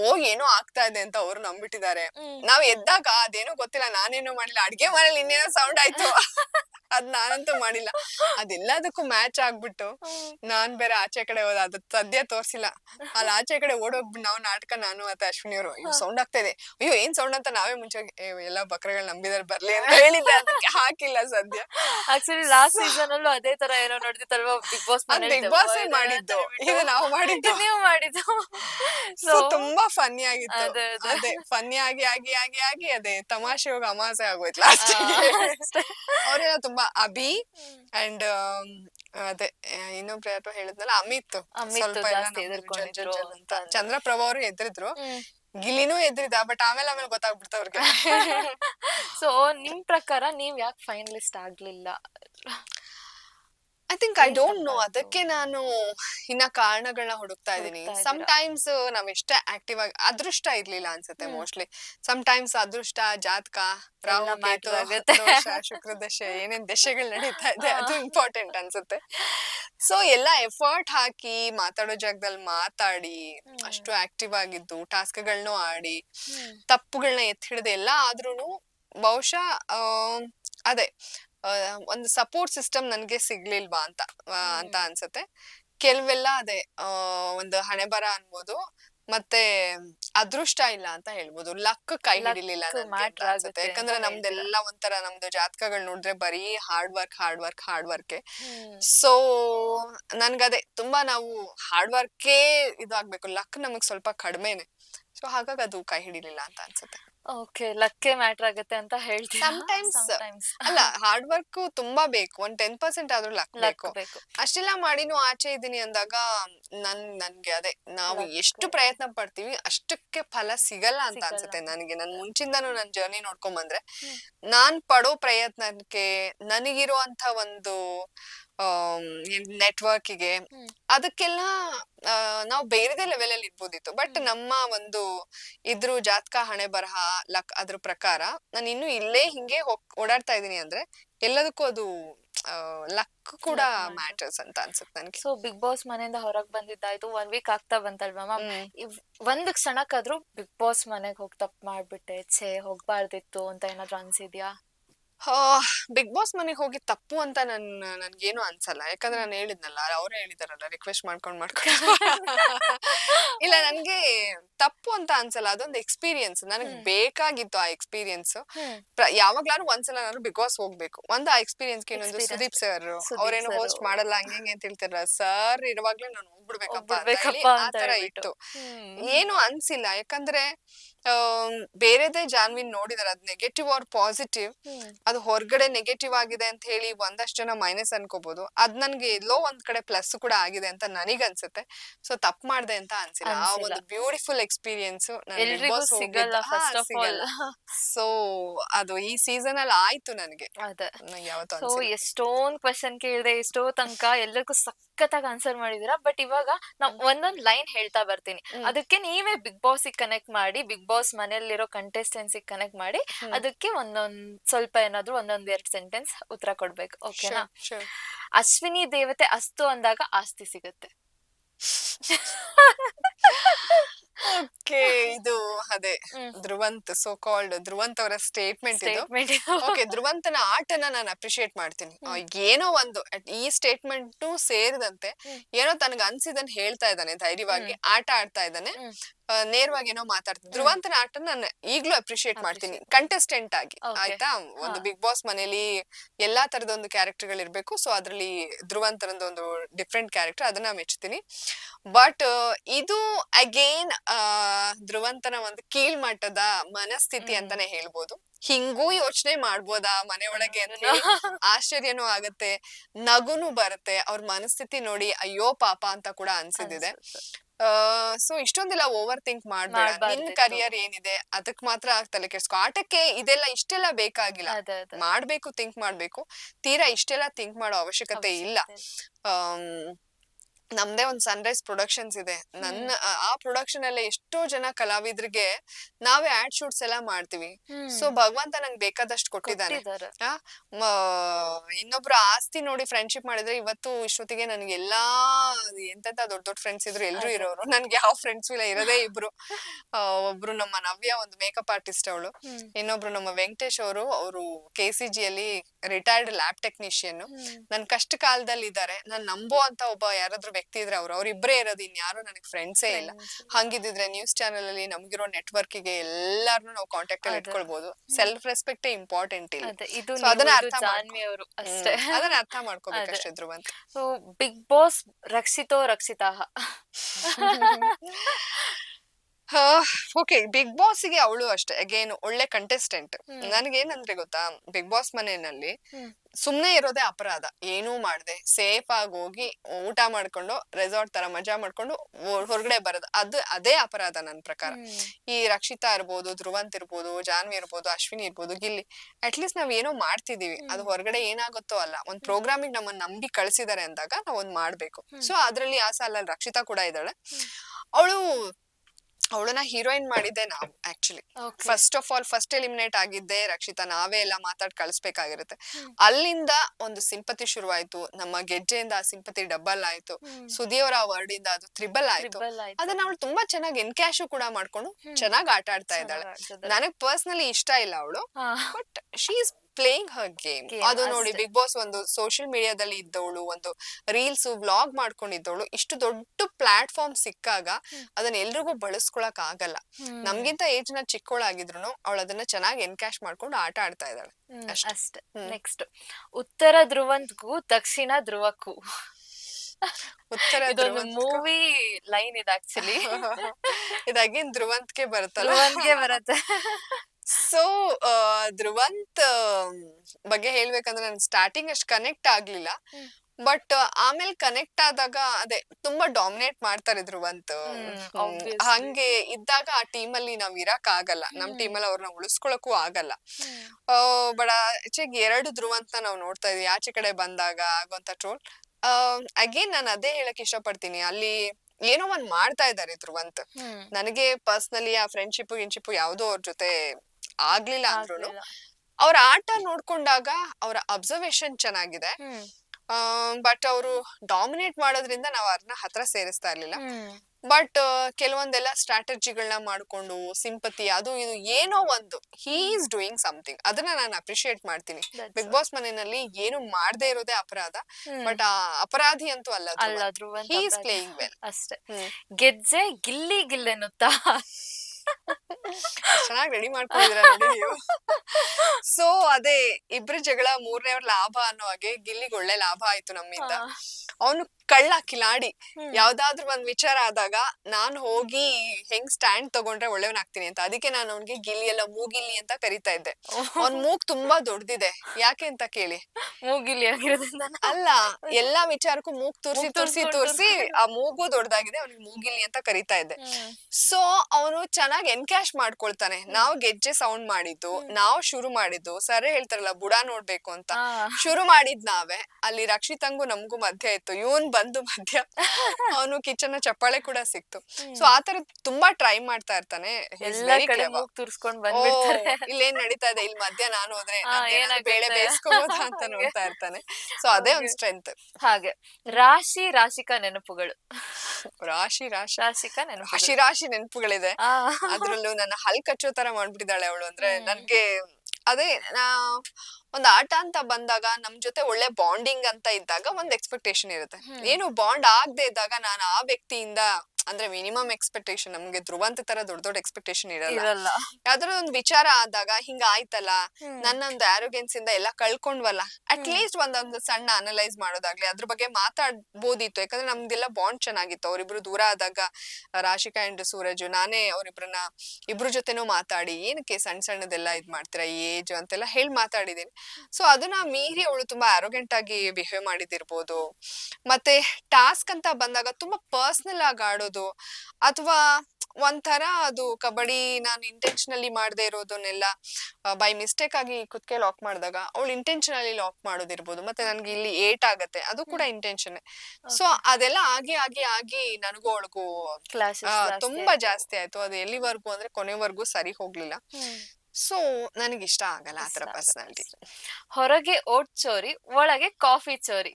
ಓ ಏನೋ ಆಗ್ತಾ ಇದೆ ಅಂತ ಅವ್ರು ನಂಬಿಟ್ಟಿದ್ದಾರೆ. ನಾವ್ ಎದ್ದಾಗ ಅದೇನೋ ಗೊತ್ತಿಲ್ಲ ನಾನೇನೋ ಮಾಡಿಲ್ಲ ಅಡ್ಗೆ ಮನೇಲಿ ಇನ್ನೇನೋ ಸೌಂಡ್ ಆಯ್ತು. ಅದ್ ನಾನಂತೂ ಮಾಡಿಲ್ಲ. ಅದೆಲ್ಲದಕ್ಕೂ ಮ್ಯಾಚ್ ಆಗ್ಬಿಟ್ಟು ನಾನ್ ಬೇರೆ ಆಚೆ ಕಡೆ ಹೋದ ಅದು ಸದ್ಯ ತೋರ್ಸಿಲ್ಲ. ಅಲ್ಲಿ ಆಚೆ ಕಡೆ ಓಡೋಗ್ಬಿಟ್ಟು ನಾವು ನಾಟಕ ನಾನು ಮತ್ತೆ ಅಶ್ವಿನಿ ಅವರು ಸೌಂಡ್ ಆಗ್ತಾ ಇದೆ. ಅಯ್ಯೋ ಏನ್ ಸೌಂಡ್ ಅಂತ ನಾವೇ ಮುಂಚೆ ಎಲ್ಲ ಬಕ್ರಗಳು ನಂಬಿದಾರೆ ಬರ್ಲಿ ಅಂತ *laughs* ಹೇಳಿದ್ದೆ ಅದಕ್ಕೆ ಹಾಕಿಲ್ಲ ಸದ್ಯ. ಆಕ್ಚುಲಿ ಲಾಸ್ಟ್ ಸೀಸನ್ ಅಲ್ಲೂ ಅದೇ ತರ ಏನೋ ನೋಡ್ತಿತ್ತಲ್ವಾ ಬಿಗ್ ಬಾಸ್ ಅದ್ ಬಿಗ್ ಬಾಸ್ ಮಾಡಿದ್ದು. ಇದು ನಾವು ಮಾಡಿದ್ದು. ನೀವು ಮಾಡಿದ್ದು. *laughs* ಸೊ ತುಂಬಾ ಫನ್ನಿ ಆಗಿತ್ತು. ಅದೇ, ಅದೇ. ಅದೇ ಫನ್ನಿ ಆಗಿ ಆಗಿ ಆಗಿ ಆಗಿ ಅದೇ ತಮಾಷೆ ಹೋಗಿ ಅಮಾಸೆ ಆಗೋಯ್ತು ಲಾಸ್ಟ್ ಅವರೆಲ್ಲ ತುಂಬಾ ಅಭಿ ಅಂಡ್ ಅದೇ ಆ, ಇನ್ನೊಬ್ರು ಯಾರು ಹೇಳಿದ್ನಲ್ಲ ಅಮಿತ್. ಸ್ವಲ್ಪ. ಚಂದ್ರಪ್ರಭಾ ಅವರು ಎದ್ರಿದ್ರು. ಗಿಲಿನೂ ಎದ್ರಿದ ಬಟ್ ಆಮೇಲೆ ಆಮೇಲೆ ಗೊತ್ತಾಗ್ಬಿಡ್ತ ಅವ್ರಿಗೆ. *laughs* ಸೊ ನಿಮ್ ಪ್ರಕಾರ ನೀವ್ ಯಾಕೆ ಫೈನಲಿಸ್ಟ್ ಆಗ್ಲಿಲ್ಲ? I think I don't know ಅದಕ್ಕೆ ನಾನು ಇನ್ನ ಕಾರಣಗಳನ್ನ ಹುಡುಕ್ತಾ ಇದ್ದೀನಿ. ಸಮ್ ಟೈಮ್ಸ್ ನಾವ್ ಎಷ್ಟೇ ಆಕ್ಟಿವ್ ಆಗಿ ಅದೃಷ್ಟ ಇರ್ಲಿಲ್ಲ ಅನ್ಸುತ್ತೆ ಮೋಸ್ಟ್ಲಿ ಸಮ್ ಟೈಮ್ಸ್ ಅದೃಷ್ಟ ಜಾತಕ ರಾಹು ಕೇತು. ದೋಷ ಶುಕ್ರ ದಶೆ ಏನೇನ್ ದಶೆಗಳು ನಡೀತಾ ಇದೆ ಅದು ಇಂಪಾರ್ಟೆಂಟ್ ಅನ್ಸುತ್ತೆ. ಸೊ ಎಲ್ಲಾ ಎಫರ್ಟ್ ಹಾಕಿ ಮಾತಾಡೋ ಜಾಗದಲ್ಲಿ ಮಾತಾಡಿ ಅಷ್ಟು ಆಕ್ಟಿವ್ ಆಗಿದ್ದು ಟಾಸ್ಕ್ಗಳನ್ನೂ ಆಡಿ ತಪ್ಪುಗಳನ್ನ ಎತ್ತಿ ಹಿಡಿದು ಎಲ್ಲ ಆದ್ರೂನು ಬಹುಶಃ ಆ, ಅದೇ ಒಂದು ಸಪೋರ್ಟ್ ಸಿಸ್ಟಮ್ ನನ್ಗೆ ಸಿಗ್ಲಿಲ್ವಾ ಅಂತ ಅಂತ. ಅನ್ಸುತ್ತೆ. ಕೆಲವೆಲ್ಲ ಅದೇ ಒಂದು ಹಣೆ ಬರ ಅನ್ಬೋದು ಮತ್ತೆ ಅದೃಷ್ಟ ಇಲ್ಲ ಅಂತ ಹೇಳ್ಬೋದು. ಲಕ್ ಕೈ ಹಿಡಿಲಿಲ್ಲ ಅನ್ಸುತ್ತೆ. ಯಾಕಂದ್ರೆ ನಮ್ದೆಲ್ಲ ಒಂಥರ ನಮ್ದು ಜಾತಕಗಳು ನೋಡಿದ್ರೆ ಬರೀ hard work hard work hard work so ಅದೇ ತುಂಬಾ ನಾವು ಹಾರ್ಡ್ ವರ್ಕೇ ಇದಾಗ್ಬೇಕು. ಲಕ್ ನಮಗ್ ಸ್ವಲ್ಪ ಕಡಿಮೆನೆ. ಸೊ ಹಾಗಾಗಿ ಅದು ಕೈ ಹಿಡಿಲಿಲ್ಲ ಅಂತ ಅನ್ಸುತ್ತೆ. ಓಕೆ ಲಕ್ಕೆ ಮ್ಯಾಟರ್ ಆಗುತ್ತೆ ಅಂತ Sometimes- Sometimes. ಅಲ್ಲ ಹಾರ್ಡ್ ವರ್ಕ್ ತುಂಬಾ ಬೇಕು ಒಂದ್ ಟೆನ್ ಪರ್ಸೆಂಟ್ ಆದ್ರೂ ಲಕ್ ಬೇಕು. ಅಷ್ಟೆಲ್ಲ ಮಾಡಿನೂ ಆಚೆ ಇದೀನಿ ಅಂದಾಗ ನನ್ ನನ್ಗೆ ಅದೇ ನಾವು ಎಷ್ಟು ಪ್ರಯತ್ನ ಪಡ್ತೀವಿ ಅಷ್ಟಕ್ಕೆ ಫಲ ಸಿಗಲ್ಲ ಅಂತ ಅನ್ಸುತ್ತೆ ನನಗೆ. ನನ್ ಮುಂಚಿಂದಾನು ನನ್ ಜರ್ನಿ ನೋಡ್ಕೊಂಡ್ ಬಂದ್ರೆ. ನಾನ್ ಪಡೋ ಪ್ರಯತ್ನಕ್ಕೆ ನನಗಿರುವಂತ ಒಂದು ನೆಟ್ವರ್ಕಿಗೆ ಹ್ಮ್. ಅದಕ್ಕೆಲ್ಲ ನಾವು ಬೇರೆದೇ ಲೆವೆಲ್ ಅಲ್ಲಿ ಇರ್ಬೋದಿತ್ತು. ಬಟ್ ನಮ್ಮ ಒಂದು ಇದ್ರ ಜಾತಕ ಹಣೆ ಬರಹ ಲಕ್ ಅದ್ರ ಪ್ರಕಾರ ನಾನು ಇನ್ನು ಇಲ್ಲೇ ಹಿಂಗೆ ಹೋಗ್ ಓಡಾಡ್ತಾ ಇದೀನಿ ಅಂದ್ರೆ ಎಲ್ಲದಕ್ಕೂ ಅದು ಲಕ್ ಕೂಡ Luck. ಮ್ಯಾಟರ್ಸ್ ಅಂತ ಅನ್ಸುತ್ತೆ ನನ್ಗೆ. ಸೊ ಬಿಗ್ ಬಾಸ್ ಮನೆಯಿಂದ ಹೊರಗ್ ಬಂದಿದ್ದಾಯ್ತು. ಒನ್ ವೀಕ್ ಆಗ್ತಾ ಬಂತಲ್ವಾ ಮ್ಯಾಮ್. ಒಂದ್ ಕ್ಷಣಕ್ಕಾದ್ರೂ ಬಿಗ್ ಬಾಸ್ ಮನೆಗ್ ಹೋಗಿ ತಪ್ಪು ಮಾಡ್ಬಿಟ್ಟೆ ಛೇ ಹೋಗ್ಬಾರ್ದಿತ್ತು ಅಂತ ಏನಾದ್ರು ಅನ್ಸಿದ್ಯಾ? ಬಿಗ್ ಬಾಸ್ ಮನೆಗೆ ಹೋಗಿ ತಪ್ಪು ಅಂತ ನನ್ ನನ್ಗೇನು ಅನ್ಸಲ್ಲ. ಯಾಕಂದ್ರೆ ನಾನು ಹೇಳಿದ್ನಲ್ಲ ಅವ್ರೇ ಹೇಳಿದಾರಲ್ಲ ರಿಕ್ವೆಸ್ಟ್ ಮಾಡ್ಕೊಂಡ್ ಮಾಡ್ಕೊಂಡು. ಇಲ್ಲ ನನ್ಗೆ ತಪ್ಪು ಅಂತ ಅನ್ಸಲ್ಲ ಅದೊಂದು ಎಕ್ಸ್ಪೀರಿಯನ್ಸ್ ನನಗೆ ಬೇಕಾಗಿತ್ತು ಆ ಎಕ್ಸ್ಪೀರಿಯನ್ಸ್ ಯಾವಾಗ್ಲಾರು ಒಂದ್ಸಲ ನಾನು ಬಿಗ್ ಬಾಸ್ ಹೋಗ್ಬೇಕು. ಒಂದು ಆ ಎಕ್ಸ್ಪೀರಿಯನ್ಸ್ ಇನ್ನೊಂದು ಸುದೀಪ್ ಸರ್ ಅವ್ರೇನು. ಹೋಸ್ಟ್ ಮಾಡಲ್ಲ ಹಂಗೆ ಅಂತ ಹೇಳ್ತಾರ ಸರ್ ಇರುವಾಗ್ಲೇ ನಾನು ಹೋಗ್ಬಿಡ್ಬೇಕಪ್ಪ ಅಂತ ಹೇಳಿ ಆ ತರ ಇತ್ತು. ಏನು ಅನ್ಸಿಲ್ಲ. ಯಾಕಂದ್ರೆ ಬೇರೆದೇ ಜಾನ್ವಿನ್ ನೋಡಿದಾರೆ ಅದ್ ನೆಗೆಟಿವ್ ಆರ್ ಪಾಸಿಟಿವ್ ಅದು ಹೊರಗಡೆ ನೆಗೆಟಿವ್ ಆಗಿದೆ ಅಂತ ಹೇಳಿ ಒಂದಷ್ಟು ಜನ ಮೈನಸ್ ಅನ್ಕೋಬಹುದು ಅದ್ ನನ್ಗೆ ಎಲ್ಲೋ ಒಂದ್ ಕಡೆ ಪ್ಲಸ್ ಕೂಡ ಆಗಿದೆ ಅಂತ ನನಗ್ ಅನ್ಸುತ್ತೆ. ಸೊ ತಪ್ಪು ಮಾಡ್ದೆ ಅಂತ ಅನ್ಸಿಲ್ಲ. ಆ ಒಂದು ಬ್ಯೂಟಿಫುಲ್ ಎಕ್ಸ್ಪೀರಿಯನ್ಸ್ ಸೊ ಅದು ಈ ಸೀಸನ್ ಅಲ್ಲಿ ಆಯ್ತು ನನಗೆ. ಅದೇ. ನಂಗೆ ಯಾವತ್ತೂ ಸೊ ಎಷ್ಟೊಂದ್ ಕ್ವಶನ್ ಕೇಳಿದೆ ಎಷ್ಟೋ ತನಕ ಎಲ್ಲರಿಗೂ ಸಖತ್ತಾಗಿ ಆನ್ಸರ್ ಮಾಡಿದೀರಾ. ಬಟ್ ಇವಾಗ ನಾವ್ ಒಂದೊಂದ್ ಲೈನ್ ಹೇಳ್ತಾ ಬರ್ತೀನಿ. ಅದಕ್ಕೆ ನೀವೇ ಬಿಗ್ ಬಾಸ್ ಕನೆಕ್ಟ್ ಮಾಡಿ ಬಿಗ್ ಬಾಸ್ ಮನೆಯಲ್ಲಿರೋ ಕಂಟೆಸ್ಟೆನ್ಸಿಗೆ ಕನೆಕ್ಟ್ ಮಾಡಿ ಅದಕ್ಕೆ ಒಂದೊಂದ್ ಸ್ವಲ್ಪ ಏನಾದ್ರು ಒಂದೊಂದ್ ಎರಡ್ ಸೆಂಟೆನ್ಸ್ ಉತ್ತರ ಕೊಡ್ಬೇಕು ಓಕೆನಾ. ಅಶ್ವಿನಿ ದೇವತೆ ಅಸ್ತು ಅಂದಾಗ ಆಸ್ತಿ ಸಿಗುತ್ತೆ. *laughs* ಅದೇ. ಧ್ರುವಂತ್ ಸೋ ಕಾಲ್ಡ್ ಧ್ರುವಂತ್ ಅವರ ಸ್ಟೇಟ್ಮೆಂಟ್ ಇದು. ಓಕೆ *laughs* ಧ್ರುವಂತನ ಆಟನ ನಾನು ಅಪ್ರಿಶಿಯೇಟ್ ಮಾಡ್ತೀನಿ. ಏನೋ ಒಂದು ಈ ಸ್ಟೇಟ್ಮೆಂಟ್ ಸೇರಿದಂತೆ ಏನೋ ತನಗೆ ಅನ್ಸಿದನ್ ಹೇಳ್ತಾ ಇದ್ದಾನೆ ಧೈರ್ಯವಾಗಿ ಆಟ ಆಡ್ತಾ ಇದ್ದಾನೆ. ನೇರವಾಗಿ ಏನೋ ಮಾತಾಡ್ತೀನಿ ಧ್ರುವಂತನ ಆಟ ನಾನು ಈಗ್ಲೂ ಅಪ್ರಿಶಿಯೇಟ್ ಮಾಡ್ತೀನಿ. ಕಂಟೆಸ್ಟೆಂಟ್ ಆಗಿ ಆಯ್ತಾ? ಒಂದು ಬಿಗ್ ಬಾಸ್ ಮನೇಲಿ ಎಲ್ಲಾ ತರದ ಒಂದು ಕ್ಯಾರೆಕ್ಟರ್ಗಳು ಇರ್ಬೇಕು ಸೊ ಅದ್ರಲ್ಲಿ ಧ್ರುವಂತನದ ಒಂದು ಡಿಫ್ರೆಂಟ್ ಕ್ಯಾರೆಕ್ಟರ್ ಅದನ್ನ ಮೆಚ್ಚುತ್ತೀನಿ ಬಟ್ ಇದು ಅಗೇನ್ ಧ್ರುವಂತನ ಒಂದು ಕೀಳ್ಮಟ್ಟದ ಮನಸ್ಥಿತಿ ಅಂತಾನೆ ಹೇಳ್ಬೋದು. ಹಿಂಗೂ ಯೋಚನೆ ಮಾಡ್ಬೋದಾ ಮನೆ ಒಳಗೆ ಅಂತ ಆಶ್ಚರ್ಯನೂ ಆಗತ್ತೆ ನಗುನು ಬರುತ್ತೆ ಅವ್ರ ಮನಸ್ಥಿತಿ ನೋಡಿ ಅಯ್ಯೋ ಪಾಪ ಅಂತ ಕೂಡ ಅನ್ಸಿದಿದೆ. ಸೊ ಇಷ್ಟೊಂದೆಲ್ಲ ಓವರ್ ಥಿಂಕ್ ಮಾಡ್ಬೇಡ. ನಿನ್ ಕರಿಯರ್ ಏನಿದೆ ಅದಕ್ ಮಾತ್ರ ತಲೆ ಕೆಡ್ಸ್ಕೊ. ಆಟಕ್ಕೆ ಇದೆಲ್ಲ ಇಷ್ಟೆಲ್ಲ ಬೇಕಾಗಿಲ್ಲ. ಮಾಡ್ಬೇಕು ಥಿಂಕ್ ಮಾಡ್ಬೇಕು. ತೀರಾ ಇಷ್ಟೆಲ್ಲ ಥಿಂಕ್ ಮಾಡೋ ಅವಶ್ಯಕತೆ ಇಲ್ಲ. ಆಮ್, ನಮ್ದೇ ಒಂದ್ ಸನ್ರೈಸ್ ಪ್ರೊಡಕ್ಷನ್ಸ್ ಇದೆ. ನನ್ನ ಆ- ಪ್ರೊಡಕ್ಷನ್ ಅಲ್ಲಿ ಎಷ್ಟೋ ಜನ ಕಲಾವಿದ್ರಿಗೆ ನಾವೇ ಆಡ್ ಶೂಟ್ಸ್ ಎಲ್ಲ ಮಾಡ್ತೀವಿ. ಸೊ ಭಗವಂತ ನಂಗೆ ಬೇಕಾದಷ್ಟು ಕೊಟ್ಟಿದ್ದಾನೆ. ಕೊಟ್ಟಿದ್ದಾರೆ. ಇನ್ನೊಬ್ರ ಆಸ್ತಿ ನೋಡಿ ಫ್ರೆಂಡ್ಶಿಪ್ ಮಾಡಿದ್ರೆ ಇವತ್ತು ಇಷ್ಟೊತ್ತಿಗೆ ನನ್ಗೆ ಎಲ್ಲಾ ಎಂತೆಂತ ದೊಡ್ಡ ದೊಡ್ಡ ಫ್ರೆಂಡ್ಸ್ ಇದ್ರು ಎಲ್ರು ಇರೋರು. ನನ್ಗೆ ಯಾವ ಫ್ರೆಂಡ್ಸ್ ಇಲ್ಲ ಇರೋದೇ ಇಬ್ರು. ಒಬ್ರು ನಮ್ಮ ನವ್ಯ ಒಂದು ಮೇಕಪ್ ಆರ್ಟಿಸ್ಟ್ ಅವಳು. ಇನ್ನೊಬ್ರು ನಮ್ಮ ವೆಂಕಟೇಶ್ ಅವರು. ಅವರು ಕೆ ಸಿ ಜಿ ಅಲ್ಲಿ ರಿಟೈರ್ಡ್ ಲ್ಯಾಬ್ ಟೆಕ್ನಿಷಿಯನ್. ನನ್ ಕಷ್ಟ ಕಾಲದಲ್ಲಿ ಇದ್ದಾರೆ ನಾನು ನಂಬೋ ಅಂತ ಒಬ್ಬ ಯಾರಾದ್ರೂ ವ್ಯಕ್ತಿ ಇದ್ರೆ ಅವ್ರು ಅವ್ರಿಬ್ರೇ ಇರೋದು ಇನ್ಯಾರು ನನಗೆ ಫ್ರೆಂಡ್ಸೇ ಇಲ್ಲ. ಹಂಗಿದ್ರೆ ನ್ಯೂಸ್ ಚಾನೆಲ್ ಅಲ್ಲಿ ನಮ್ಗಿರೋ ನೆಟ್ವರ್ಕ್ಗೆ ಎಲ್ಲಾರ್ನು ನಾವು ಕಾಂಟ್ಯಾಕ್ಟ್ ಅಲ್ಲಿ. ಇಟ್ಕೊಳ್ಬಹುದು ಸೆಲ್ಫ್ ರೆಸ್ಪೆಕ್ಟ್ ಇಂಪಾರ್ಟೆಂಟ್ ಇಲ್ಲ. ಅದನ್ನ ಅರ್ಥ ಮಾಡ್ಕೋಬೇಕು ಅವರು ಅಷ್ಟೇ. ಇದ್ರು ಅದನ್ನ ಅರ್ಥ ಮಾಡ್ಕೋಬೇಕಷ್ಟೇ ಧ್ರುವಂತ್ ಸೊ ಬಿಗ್ ಬಾಸ್ ರಕ್ಷಿತೋ ರಕ್ಷಿತಾ *laughs* ಓಕೆ ಬಿಗ್ ಬಾಸ್ಗೆ ಅವಳು ಅಷ್ಟೇ ಅಗೇನ್ ಒಳ್ಳೆ ಕಂಟೆಸ್ಟೆಂಟ್ ನನ್ಗೇನಂದ್ರೆ ಗೊತ್ತಾ ಬಿಗ್ ಬಾಸ್ ಮನೆಯಲ್ಲಿ. ಸುಮ್ನೆ ಇರೋದೇ ಅಪರಾಧ ಏನೂ ಮಾಡ್ದೆ ಸೇಫ್ ಆಗಿ ಹೋಗಿ ಊಟ ಮಾಡ್ಕೊಂಡು ರೆಸಾರ್ಟ್ ತರ ಮಜಾ ಮಾಡ್ಕೊಂಡು ಹೊರಗಡೆ ಬರೋದು ಅದು ಅದೇ ಅಪರಾಧ ನನ್ನ ಪ್ರಕಾರ. ಈ ರಕ್ಷಿತಾ ಇರ್ಬೋದು ಧ್ರುವಂತ್ ಇರ್ಬೋದು ಜಾನ್ವಿ ಇರ್ಬೋದು ಅಶ್ವಿನಿ ಇರ್ಬೋದು ಗಿಲ್ಲಿ ಅಟ್ಲೀಸ್ಟ್ ನಾವ್ ಏನೋ ಮಾಡ್ತಿದೀವಿ. ಅದು ಹೊರಗಡೆ ಏನಾಗುತ್ತೋ ಅಲ್ಲ ಒಂದ್ ಪ್ರೋಗ್ರಾಮಿಗೆ ನಮ್ಮನ್ನ ನಂಬಿ ಕಳ್ಸಿದಾರೆ ಅಂದಾಗ ನಾವ್ ಒಂದ್ ಮಾಡ್ಬೇಕು. ಸೊ ಅದ್ರಲ್ಲಿ ಆ ಸಾಲಲ್ಲಿ ರಕ್ಷಿತಾ ಕೂಡ ಇದ್ದಾಳೆ. ಅವಳು ಅವಳನ್ನ ಹೀರೋಯಿನ್ ಮಾಡಿದ್ದೆ ನಾವು actually first of all first eliminate ಆಗಿದ್ದೆ ರಕ್ಷಿತಾ ನಾವೇ ಎಲ್ಲ ಮಾತಾಡ್ ಕಳಿಸ್ಬೇಕಾಗಿರುತ್ತೆ. ಅಲ್ಲಿಂದ ಒಂದು ಸಿಂಪತಿ ಶುರುವಾಯ್ತು ನಮ್ಮ ಗೆಜ್ಜೆಯಿಂದ ಆ ಸಿಂಪತಿ ಡಬಲ್ ಆಯ್ತು. ಸುದಿಯವರ ವರ್ಡ್ ಇಂದ ಅದು ತ್ರಿಬಲ್ ಆಯ್ತು. ಅದನ್ನ ಅವಳು ತುಂಬಾ ಚೆನ್ನಾಗಿ ಎನ್ಕ್ಯಾಶು ಕೂಡ ಮಾಡ್ಕೊಂಡು ಚೆನ್ನಾಗಿ ಆಟ ಆಡ್ತಾ ಇದ್ದಾಳೆ ನನಗ್ ಪರ್ಸನಲಿ ಇಷ್ಟ ಇಲ್ಲ ಅವಳು but she is playing her game Game, ಅದು ನೋಡಿ ಅಷ್ಟೇ. ಬಿಗ್ ಬಾಸ್ ಒಂದು ಸೋಷಿಯಲ್ ಮೀಡಿಯಾದಲ್ಲಿ ಇದ್ದವಳು ಒಂದು ರೀಲ್ಸ್ ವ್ಲಾಗ್ ಮಾಡ್ಕೊಂಡಿದ್ದವಳು. ಇಷ್ಟು ದೊಡ್ಡ ಪ್ಲಾಟ್ಫಾರ್ಮ್ ಸಿಕ್ಕಾಗ ಅದನ್ನ ಎಲ್ರಿಗೂ ಬಳಸ್ಕೊಳಕ್ ಆಗಲ್ಲ. ನಮ್ಗಿಂತ ಏಜ್ನ ಚಿಕ್ಕವಳಾಗಿದ್ರು ಅವಳು ಅದನ್ನ ಚೆನ್ನಾಗಿ ಎನ್ಕ್ಯಾಶ್ ಮಾಡ್ಕೊಂಡು ಆಟ ಆಡ್ತಾ ಇದ್ದಾಳೆ. ಅಷ್ಟೇ. ಅಷ್ಟೇ. ಹ್ಮ್. ನೆಕ್ಸ್ಟ್ ಉತ್ತರ ಧ್ರುವಂತ್ಗೂ ದಕ್ಷಿಣ ಧ್ರುವಕ್ಕೂ. ಉತ್ತರ ಇದೊಂದು ಮೂವಿ ಲೈನ್ ಇದೆ ಆಕ್ಚುಲಿ ಇದಾಗಿನ್ ಧ್ರುವಂತ್ಗೆ ಬರುತ್ತಲ್ಲ? ಧ್ರುವಂತ್ಗೆ ಬರುತ್ತೆ. *laughs* ಸೊ ಧ್ರುವಂತ್ ಬಗ್ಗೆ ಹೇಳ್ಬೇಕಂದ್ರೆ ನನ್ ಸ್ಟಾರ್ಟಿಂಗ್ ಅಷ್ಟು ಕನೆಕ್ಟ್ ಆಗ್ಲಿಲ್ಲ. ಬಟ್ ಆಮೇಲೆ ಕನೆಕ್ಟ್ ಆದಾಗ ಅದೇ ತುಂಬಾ ಡಾಮಿನೇಟ್ ಮಾಡ್ತಾರೆ ಧ್ರುವಂತ್. ಹಂಗೆ ಇದ್ದಾಗ ಆ ಟೀಮ್ ಅಲ್ಲಿ ನಾವ್ ಇರಕ್ ಆಗಲ್ಲ ನಮ್ ಟೀಮ್ ಅಲ್ಲಿ ಅವ್ರನ್ನ ಉಳಿಸ್ಕೊಳಕ್ಕೂ ಆಗಲ್ಲ. ಬಟ್ ಆಚೆಗೆ ಎರಡು ಧ್ರುವಂತ್ನ ನಾವ್ ನೋಡ್ತಾ ಇದೀವಿ. ಆಚೆ ಕಡೆ ಬಂದಾಗ ಆಗುವಂತ ಟ್ರೋಲ್ ಅಗೇನ್ ನಾನು ಅದೇ ಹೇಳಕ್ ಇಷ್ಟಪಡ್ತೀನಿ. ಅಲ್ಲಿ ಏನೋ ಒಂದ್ ಮಾಡ್ತಾ ಇದಾರೆ ಧ್ರುವಂತ್. ನನಗೆ ಪರ್ಸನಲಿ ಆ ಫ್ರೆಂಡ್ಶಿಪ್ ಗಿನ್ಶಿಪ್ ಯಾವ್ದೋ ಅವ್ರ ಜೊತೆ ಆಗ್ಲಿಲ್ಲ ಅಂದ್ರೂ. ಅವ್ರ ಆಟ ನೋಡ್ಕೊಂಡಾಗ ಅವರ ಅಬ್ಸರ್ವೇಶನ್ ಚೆನ್ನಾಗಿದೆ. ಬಟ್ ಅವರು ಡಾಮಿನೇಟ್ ಮಾಡೋದ್ರಿಂದ ನಾವ್ ಅವ್ರನ್ನ ಹತ್ರ ಸೇರಿಸ್ತಾ ಇರ್ಲಿಲ್ಲ. ಬಟ್ ಕೆಲವೊಂದೆಲ್ಲ ಸ್ಟ್ರಾಟಜಿಗಳನ್ನ ಮಾಡ್ಕೊಂಡು ಸಿಂಪತಿ ಅದು ಇದು ಏನೋ ಒಂದು. ಹೀ ಈಸ್ ಡೂಯಿಂಗ್ ಸಮಥಿಂಗ್ ಅದನ್ನ ನಾನು ಅಪ್ರಿಶಿಯೇಟ್ ಮಾಡ್ತೀನಿ. ಬಿಗ್ ಬಾಸ್ ಮನೆಯಲ್ಲಿ ಏನು ಮಾಡದೇ ಇರೋದೇ ಅಪರಾಧ. ಬಟ್ ಆ ಅಪರಾಧಿ ಅಂತೂ ಅಲ್ಲ ಹೀ ಈಸ್. ಪ್ಲೇಯಿಂಗ್ ವೆಲ್ ಅಷ್ಟೇ. ಗೆಜ್ಜೆ ಗಿಲ್ಲಿ ಗಿಲ್ಲೆನ್ನುತ್ತಾ? *laughs* ಚೆನ್ನಾಗಿ ರೆಡಿ ಮಾಡ್ಕೊಂಡಿದ್ರ ನೀವು. ಸೊ ಅದೇ ಇಬ್ರು ಜಗಳ ಮೂರನೇವ್ರ ಲಾಭ ಅನ್ನೋ ಹಾಗೆ ಗಿಲ್ಲಿಗೆ ಒಳ್ಳೆ ಲಾಭ ಆಯ್ತು ನಮ್ಮಿಂದ. ಅವನು ಕಳ್ಳ ಕಿಲಾಡಿ. ಯಾವ್ದಾದ್ರು ಒಂದ್ ವಿಚಾರ ಆದಾಗ ನಾನ್ ಹೋಗಿ ಹೆಂಗ್ ಸ್ಟ್ಯಾಂಡ್ ತಗೊಂಡ್ರೆ ಒಳ್ಳೆಯವನಾಗ್ತೀನಿ ಅಂತ. ಅದಕ್ಕೆ ನಾನು ಅವ್ನಿಗೆ ಗಿಲ್ಲಿ ಎಲ್ಲ ಮೂಗಿಲ್ಲಿ ಅಂತ ಕರಿತಾ ಇದ್ದೆ. ಅವ್ನ್ ಮೂಗ್ ತುಂಬಾ ದೊಡ್ಡದಿದೆ ಯಾಕೆ ಅಂತ ಕೇಳಿ. ಮೂಗಿಲಿ ಆಗಿರೋದ್ರಿಂದ. ಅಲ್ಲ ಎಲ್ಲಾ ವಿಚಾರಕ್ಕೂ ಮೂಗ್ ತುರ್ಸಿ ತೋರ್ಸಿ ತುರ್ಸಿ ತುರ್ಸಿ ಆ ಮೂಗು ದೊಡ್ಡದಾಗಿದೆ ಅವ್ನಿಗೆ ಮೂಗಿಲಿ ಅಂತ ಕರಿತಾ ಇದ್ದೆ. ಸೊ ಅವನು ಚೆನ್ನಾಗಿ ಎನ್ಕ್ಯಾಶ್ ಮಾಡ್ಕೊಳ್ತಾನೆ. ನಾವು ಗೆಜ್ಜೆ ಸೌಂಡ್ ಮಾಡಿದ್ದು ನಾವು ಶುರು ಮಾಡಿದ್ದು ಸರೇ ಹೇಳ್ತಾರಲ್ಲ ಬುಡ ನೋಡ್ಬೇಕು ಅಂತ. ಶುರು ಮಾಡಿದ್ ನಾವೇ ಅಲ್ಲಿ ರಕ್ಷಿತಂಗು ನಮಗೂ ಮಧ್ಯ ಇತ್ತು. ಇವನ್ ಬಂದು ಮಧ್ಯ *laughs* ಅವನು ಕಿಚನ್ ಚಪ್ಪಾಳೆ ಕೂಡ ಸಿಕ್ತು. ಸೊ ಆತರ ತುಂಬಾ ಟ್ರೈ ಮಾಡ್ತಾ ಇರ್ತಾನೆ. ತುರ್ಸ್ಕೊಂಡ್ ಬಂದ್ಬಿಡ್ತಾರೆ. ಇಲ್ಲೇನ್ ನಡೀತಾ ಇದೆ? ಇಲ್ಲಿ ಮಧ್ಯ ನಾನು ಹೋದ್ರೆ ಬೇಳೆ ಬೇಯಿಸ್ಕೋಬೋದಾ ಅಂತ *laughs* ನೋಡ್ತಾ ಇರ್ತಾನೆ. ಸೊ ಅದೇ ಒಂದ್. ಸ್ಟ್ರೆಂತ್ ಹಾಗೆ. ರಾಶಿ ರಾಶಿಕಾ ನೆನಪುಗಳು. *laughs* ರಾಶಿ ರಾಶಿ. ರಾಶಿಕಾ ನೆನಪುಗಳು. ರಾಶಿ ರಾಶಿ ನೆನಪುಗಳಿದೆ. ಅದ್ರಲ್ಲೂ ನನ್ನ ಹಲ್ ಕಚ್ಚೋ ತರ ಮಾಡ್ಬಿಟ್ಟಿದ್ದಾಳೆ ಅವಳು ಅಂದ್ರೆ ನನ್ಗೆ ಅದೇ ನಾ ಒಂದ್ ಆಟ ಅಂತ ಬಂದಾಗ ನಮ್ ಜೊತೆ ಒಳ್ಳೆ ಬಾಂಡಿಂಗ್ ಅಂತ ಇದ್ದಾಗ ಒಂದ್ ಎಕ್ಸ್ಪೆಕ್ಟೇಷನ್ ಇರುತ್ತೆ. ಏನು ಬಾಂಡ್ ಆಗದೆ ಇದ್ದಾಗ ನಾನು ಆ ವ್ಯಕ್ತಿಯಿಂದ ಅಂದ್ರೆ ಮಿನಿಮಮ್ ಎಕ್ಸ್ಪೆಕ್ಟೇಷನ್ ನಮ್ಗೆ ಧ್ರುವಂತ ತರ ದೊಡ್ಡ ದೊಡ್ಡ ಎಕ್ಸ್ಪೆಕ್ಟೇಷನ್ ಇರಲ್ಲ. ಯಾವ್ದಾದ್ರು ಯಾವ್ದಾರ ಒಂದ್ ವಿಚಾರ ಆದಾಗ ಹಿಂಗ ಆಯ್ತಲ್ಲ ನನ್ನ ಒಂದು ಆರೋಗ್ಯನ್ಸ್ ಇಂದ ಎಲ್ಲ ಕಳ್ಕೊಂಡ್ವಲ್ಲ ಅಟ್ ಲೀಸ್ಟ್ ಒಂದೊಂದು ಸಣ್ಣ ಅನಲೈಸ್ ಮಾಡೋದಾಗ್ಲಿ ಅದ್ರ ಬಗ್ಗೆ ಮಾತಾಡ್ಬೋದಿತ್ತು. ಯಾಕಂದ್ರೆ ನಮ್ದೆಲ್ಲ ಬಾಂಡ್ ಚೆನ್ನಾಗಿತ್ತು. ಅವ್ರಿಬ್ರು ದೂರ ಆದಾಗ ರಾಶಿಕಾ ಅಂಡ್ ಸೂರಜ್ ನಾನೇ ಅವ್ರಿಬ್ರನ್ನ ಇಬ್ರ ಜೊತೆನೂ ಮಾತಾಡಿ ಏನಕ್ಕೆ ಸಣ್ಣ ಸಣ್ಣದೆಲ್ಲ ಇದ್ ಮಾಡ್ತೀರಾ? ಏಜ್ ಅಂತೆಲ್ಲ ಹೇಳಿ ಮಾತಾಡಿದೀನಿ. ಸೊ ಅದನ್ನ ಮೀರಿ ಅವಳು ತುಂಬಾ ಅರೋಗೆಂಟ್ ಆಗಿ ಬಿಹೇವ್ ಮಾಡಿದಿರ್ಬೋದು. ಮತ್ತೆ ಟಾಸ್ಕ್ ಅಂತ ಬಂದಾಗ ತುಂಬಾ ಪರ್ಸನಲ್ ಆಗಿ ಆಡೋದು ಅಥವಾ ಒಂಥರ ಅದು ಕಬಡ್ಡಿ ನಾನು ಇಂಟೆನ್ಷನಲಿ ಮಾಡದೇ ಇರೋದನ್ನೆಲ್ಲ ಬೈ ಮಿಸ್ಟೇಕ್ ಆಗಿ ಕುತ್ಕೆ ಲಾಕ್ ಮಾಡಿದಾಗ ಅವಳು ಇಂಟೆನ್ಷನಲಿ ಲಾಕ್ ಮಾಡೋದಿರ್ಬೋದು. ಮತ್ತೆ ನನ್ಗೆ ಇಲ್ಲಿ ಏಟ್ ಆಗತ್ತೆ. ಅದು ಕೂಡ ಇಂಟೆನ್ಷನ್ ಸೊ ಅದೆಲ್ಲ ಆಗಿ ಆಗಿ ಆಗಿ ನನಗೂ ಅವಳಿಗೂ ತುಂಬಾ ಜಾಸ್ತಿ ಆಯ್ತು. ಅದು ಎಲ್ಲಿವರೆಗೂ ಅಂದ್ರೆ ಕೊನೆವರೆಗೂ ಸರಿ ಹೋಗ್ಲಿಲ್ಲ. ಸೊ ನನಗೆ ಇಷ್ಟ ಆಗಲ್ಲ ಆತರ ಥರ. ಪರ್ಸನಾಲಿಟಿ ಹೊರಗೆ ಓಟ್ ಚೋರಿ ಒಳಗೆ ಕಾಫಿ ಚೋರಿ.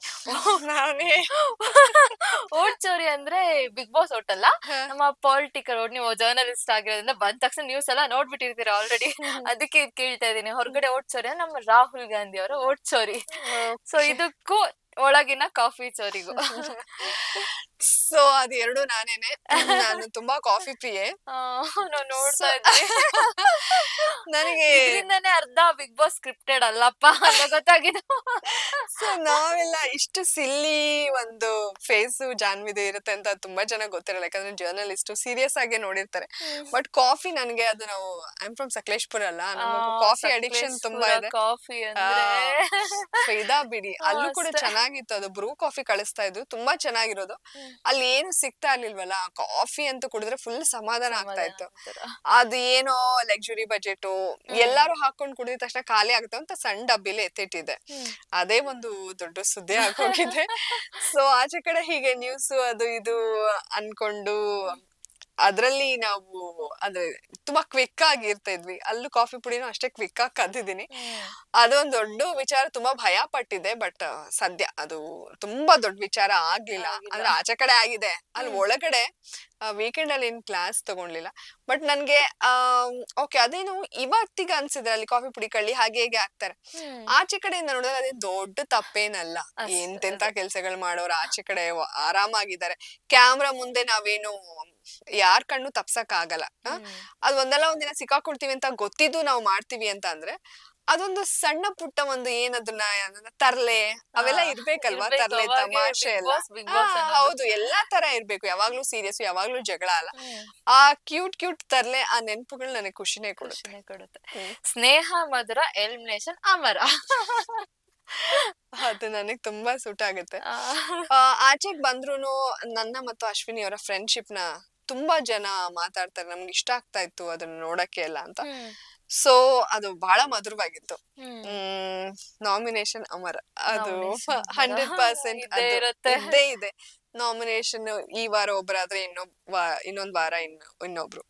ನಾನೇ. *laughs* ಓಟ್ ಚೋರಿ ಅಂದ್ರೆ ಬಿಗ್ ಬಾಸ್ ಓಟಲ್ಲ? ಅಲ್ಲ ನಮ್ಮ ಪಾಲಿಟಿಕಲ್ ಓಟ್ ನೀವು ಜರ್ನಲಿಸ್ಟ್ ಆಗಿರೋದ್ರಿಂದ ಬಂದ ತಕ್ಷಣ ನ್ಯೂಸ್ ಎಲ್ಲ ನೋಡ್ಬಿಟ್ಟಿರ್ತೀರ ಆಲ್ರೆಡಿ ಅದಕ್ಕೆ ಕೇಳ್ತಾ ಇದ್ದೀನಿ. ಹೊರಗಡೆ ಓಟ್ ಚೋರಿ ಅಂದ್ರೆ ನಮ್ಮ ರಾಹುಲ್ ಗಾಂಧಿ ಅವರ ಓಟ್ ಚೋರಿ. ಸೊ ಇದಕ್ಕೂ ಒಳಗಿನ ಕಾಫಿ ಚೋರಿಗೂ. *laughs* ಸೊ ಅದು ಎರಡು ನಾನೇನೆ *laughs* ನಾನು ತುಂಬಾ ಕಾಫಿ ಪ್ರಿಯೆ. *laughs* ನಾವ್ ನೋಡ್ತಾ ಇದ್ವಿ *laughs* ನನಗೆ ಇದರಿಂದಾನೇ ಅರ್ಧ ಬಿಗ್ ಬಾಸ್ ಸ್ಕ್ರಿಪ್ಟೆಡ್ ಅಲ್ಲಪ್ಪ ಅಂತ ಗೊತ್ತಾಗಿದೆ ಸೊ ನಾವೆಲ್ಲ ಇಷ್ಟು ಸಿಲ್ಲಿ ಒಂದು ಫೇಸು ಜಾನ್ವಿದೆ ಇರುತ್ತೆ ಅಂತ ತುಂಬಾ ಜನ ಗೊತ್ತಿರಲ್ಲ. ಯಾಕಂದ್ರೆ ಜರ್ನಲಿಸ್ಟ್ ಸೀರಿಯಸ್ ಆಗಿ ನೋಡಿರ್ತಾರೆ. ಬಟ್ ಕಾಫಿ ನನಗೆ ಅದು ನಾವು ಐ ಫ್ರಮ್ ಸಕಲೇಶ್ಪುರ ಅಲ್ಲ. ಕಾಫಿ ಅಡಿಕ್ಷನ್ ತುಂಬಾ ಇದೆ. ಕಾಫಿ ಇದಾ ಬಿಡಿ. ಅಲ್ಲೂ ಕೂಡ. ಚೆನ್ನಾಗಿತ್ತು ಅದು. ಬ್ರೂ ಕಾಫಿ ಕಳಿಸ್ತಾ ಇದ್ರು ತುಂಬಾ ಚೆನ್ನಾಗಿರೋದು. ಅಲ್ಲಿ ಏನು ಸಿಗ್ತಾ ಇರ್ಲಿಲ್ವಲ್ಲ ಕಾಫಿ ಅಂತ ಕುಡಿದ್ರೆ ಫುಲ್ ಸಮಾಧಾನ ಆಗ್ತಾ ಇತ್ತು. ಅದು ಏನೋ ಲಕ್ಸುರಿ ಬಜೆಟ್ ಎಲ್ಲಾರು ಹಾಕೊಂಡ್ ಕುಡಿದ ತಕ್ಷಣ ಖಾಲಿ ಆಗುತ್ತೆ ಅಂತ ಸಣ್ಣ ಡಬ್ಬಿಲಿ ಎತ್ತಿಟ್ಟಿದೆ ಅದೇ ಒಂದು ದೊಡ್ಡ ಸುದ್ದಿ ಆಗೋಗಿದೆ. *laughs* ಸೊ ಆಚೆ ಕಡೆ ಹೀಗೆ ನ್ಯೂಸ್ ಅದು ಇದು ಅನ್ಕೊಂಡು ಅದ್ರಲ್ಲಿ ನಾವು ಅಂದ್ರೆ ತುಂಬಾ ಕ್ವಿಕ್ ಆಗಿ ಇರ್ತಾ ಇದ್ವಿ. ಅಲ್ಲೂ ಕಾಫಿ ಪುಡಿನೂ ಅಷ್ಟೇ ಕ್ವಿಕ್ ಆಗಿ ಕದ್ದಿದ್ದೀನಿ ಅದೊಂದ್ ದೊಡ್ಡ ವಿಚಾರ ತುಂಬಾ ಭಯ ಪಟ್ಟಿದೆ ಬಟ್ ಸದ್ಯ ಅದು ತುಂಬಾ ದೊಡ್ಡ ವಿಚಾರ ಆಗ್ಲಿಲ್ಲ. ಆಗಿಲ್ಲ. ಅಂದ್ರೆ ಆಚೆ ಕಡೆ ಆಗಿದೆ. ಅಲ್ಲಿ ಒಳಗಡೆ ವೀಕೆಂಡ್ ಅಲ್ಲಿ ಏನ್ ಕ್ಲಾಸ್ ತಗೊಂಡ್ಲಿಲ್ಲ. ಬಟ್ ನನ್ಗೆ ಓಕೆ ಅದೇನು ಇವತ್ತಿಗೆ ಅನ್ಸಿದ್ರೆ ಅಲ್ಲಿ ಕಾಫಿ ಪುಡಿ ಕಳ್ಳಿ ಹಾಗೆ ಹೇಗೆ ಆಗ್ತಾರೆ ಆಚೆ ಕಡೆಯಿಂದ ನೋಡಿದ್ರೆ ಅದೇ ದೊಡ್ಡ ತಪ್ಪೇನಲ್ಲ. ಎಂತೆಂತ ಕೆಲ್ಸಗಳು ಮಾಡೋರು ಆಚೆ ಕಡೆ ಆರಾಮಾಗಿದ್ದಾರೆ. ಕ್ಯಾಮ್ರಾ ಮುಂದೆ ನಾವೇನು ಯಾರ್ ಕಣ್ಣು ತಪ್ಸಕ್ ಆಗಲ್ಲ ಅದ್ ಒಂದಲ್ಲ ಒಂದಿನ ಸಿಕ್ಕಾಕೊಳ್ತೀವಿ ಅಂತ ಗೊತ್ತಿದ್ದು ನಾವು ಮಾಡ್ತೀವಿ ಅಂತ ಅಂದ್ರೆ ಅದೊಂದು ಸಣ್ಣ ಪುಟ್ಟ ಒಂದು ಏನದನ್ನ ತರ್ಲೆ ಅವೆಲ್ಲ ಇರ್ಬೇಕಲ್ವಾ? ಇರ್ಬೇಕು. ತರ್ಲೆ ತಮಾಷೆ ಎಲ್ಲ. ಹೌದು ಎಲ್ಲಾ ತರ ಇರ್ಬೇಕು ಯಾವಾಗ್ಲೂ ಸೀರಿಯಸ್ ಯಾವಾಗ್ಲೂ ಜಗಳ ಅಲ್ಲ. ಆ ಕ್ಯೂಟ್ ಕ್ಯೂಟ್ ತರ್ಲೆ ಆ ನೆನಪುಗಳು ನನಗೆ ಖುಷಿನೇ ಕೊಡುತ್ತೆ. ಕೊಡುತ್ತೆ. ಸ್ನೇಹ ಮಧುರ ಎಲಿಮಿನೇಷನ್ ಅಮರ. *laughs* ಅದು ನನಗ್ ತುಂಬಾ ಸೂಟ್ ಆಗುತ್ತೆ. ಆಚೆಗ್ ಬಂದ್ರು ನನ್ನ ಮತ್ತು ಅಶ್ವಿನಿ ಅವರ ಫ್ರೆಂಡ್ಶಿಪ್ನ ತುಂಬಾ ಜನ ಮಾತಾಡ್ತಾರೆ ನಮ್ಗೆ ಇಷ್ಟ ಆಗ್ತಾ ಇತ್ತು ಅದನ್ನ ನೋಡಕ್ಕೆ ಎಲ್ಲ ಅಂತ. ಸೊ ಅದು ಬಹಳ ಮಧುರವಾಗಿತ್ತು. ಹ್ಮ್. ನಾಮಿನೇಷನ್ ಅಮರ. ಅದು. ಹಂಡ್ರೆಡ್ ಪರ್ಸೆಂಟ್ ಇದ್ದೇ ಇದೆ. ನಾಮಿನೇಷನ್ ಈ ವಾರ ಒಬ್ಬರಾದ್ರೆ ಇನ್ನೊಬ್ ವಾ- ಇನ್ನೊಂದ್ ವಾರ ಇನ್ನು ಇನ್ನೊಬ್ರು.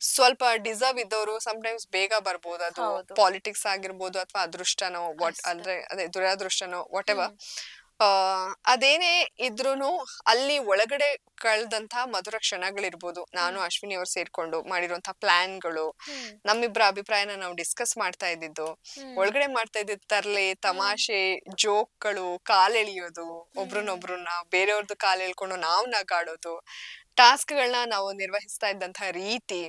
ಸ್ವಲ್ಪ ಡಿಸರ್ವ್ ಇದ್ದವರು ಟೈಮ್ಸ್ ಬೇಗ ಬರ್ಬೋದು. ಅದು. ಪಾಲಿಟಿಕ್ಸ್ ಆಗಿರ್ಬೋದು ಅಥವಾ ಅದೃಷ್ಟನೋ ವಾಟ್ ಅಂದ್ರೆ ಅದೇ ದುರಾದೃಷ್ಟನೋ ವಾಟ್ ಎವರ್ ಅದೇನೇ ಇದ್ರೂನು ಅಲ್ಲಿ ಒಳಗಡೆ ಕಳೆದಂತಹ ಮಧುರ ಕ್ಷಣಗಳಿರ್ಬೋದು. ನಾನು ಅಶ್ವಿನಿ ಅವ್ರು ಸೇರ್ಕೊಂಡು ಮಾಡಿರುವಂತಹ ಪ್ಲಾನ್ಗಳು ಗಳು ನಮ್ಮಿಬ್ಬರ ಅಭಿಪ್ರಾಯನ ನಾವು ಡಿಸ್ಕಸ್ ಮಾಡ್ತಾ ಇದ್ದಿದ್ದು ಒಳಗಡೆ ಮಾಡ್ತಾ ಇದ್ದಿದ್ದು ತರ್ಲೆ ತಮಾಷೆ ಜೋಕ್ಗಳು ಕಾಲೆಳಿಯೋದು ಒಬ್ರನ್ನೊಬ್ರನ್ನ ಬೇರೆಯವ್ರದ್ದು ಕಾಲ್ ಎಳ್ಕೊಂಡು ನಾವು ನಗಾಡೋದು ಟಾಸ್ಕ್ಗಳನ್ನ ನಾವು ನಿರ್ವಹಿಸ್ತಾ ಇದ್ದಂತಹ ರೀತಿ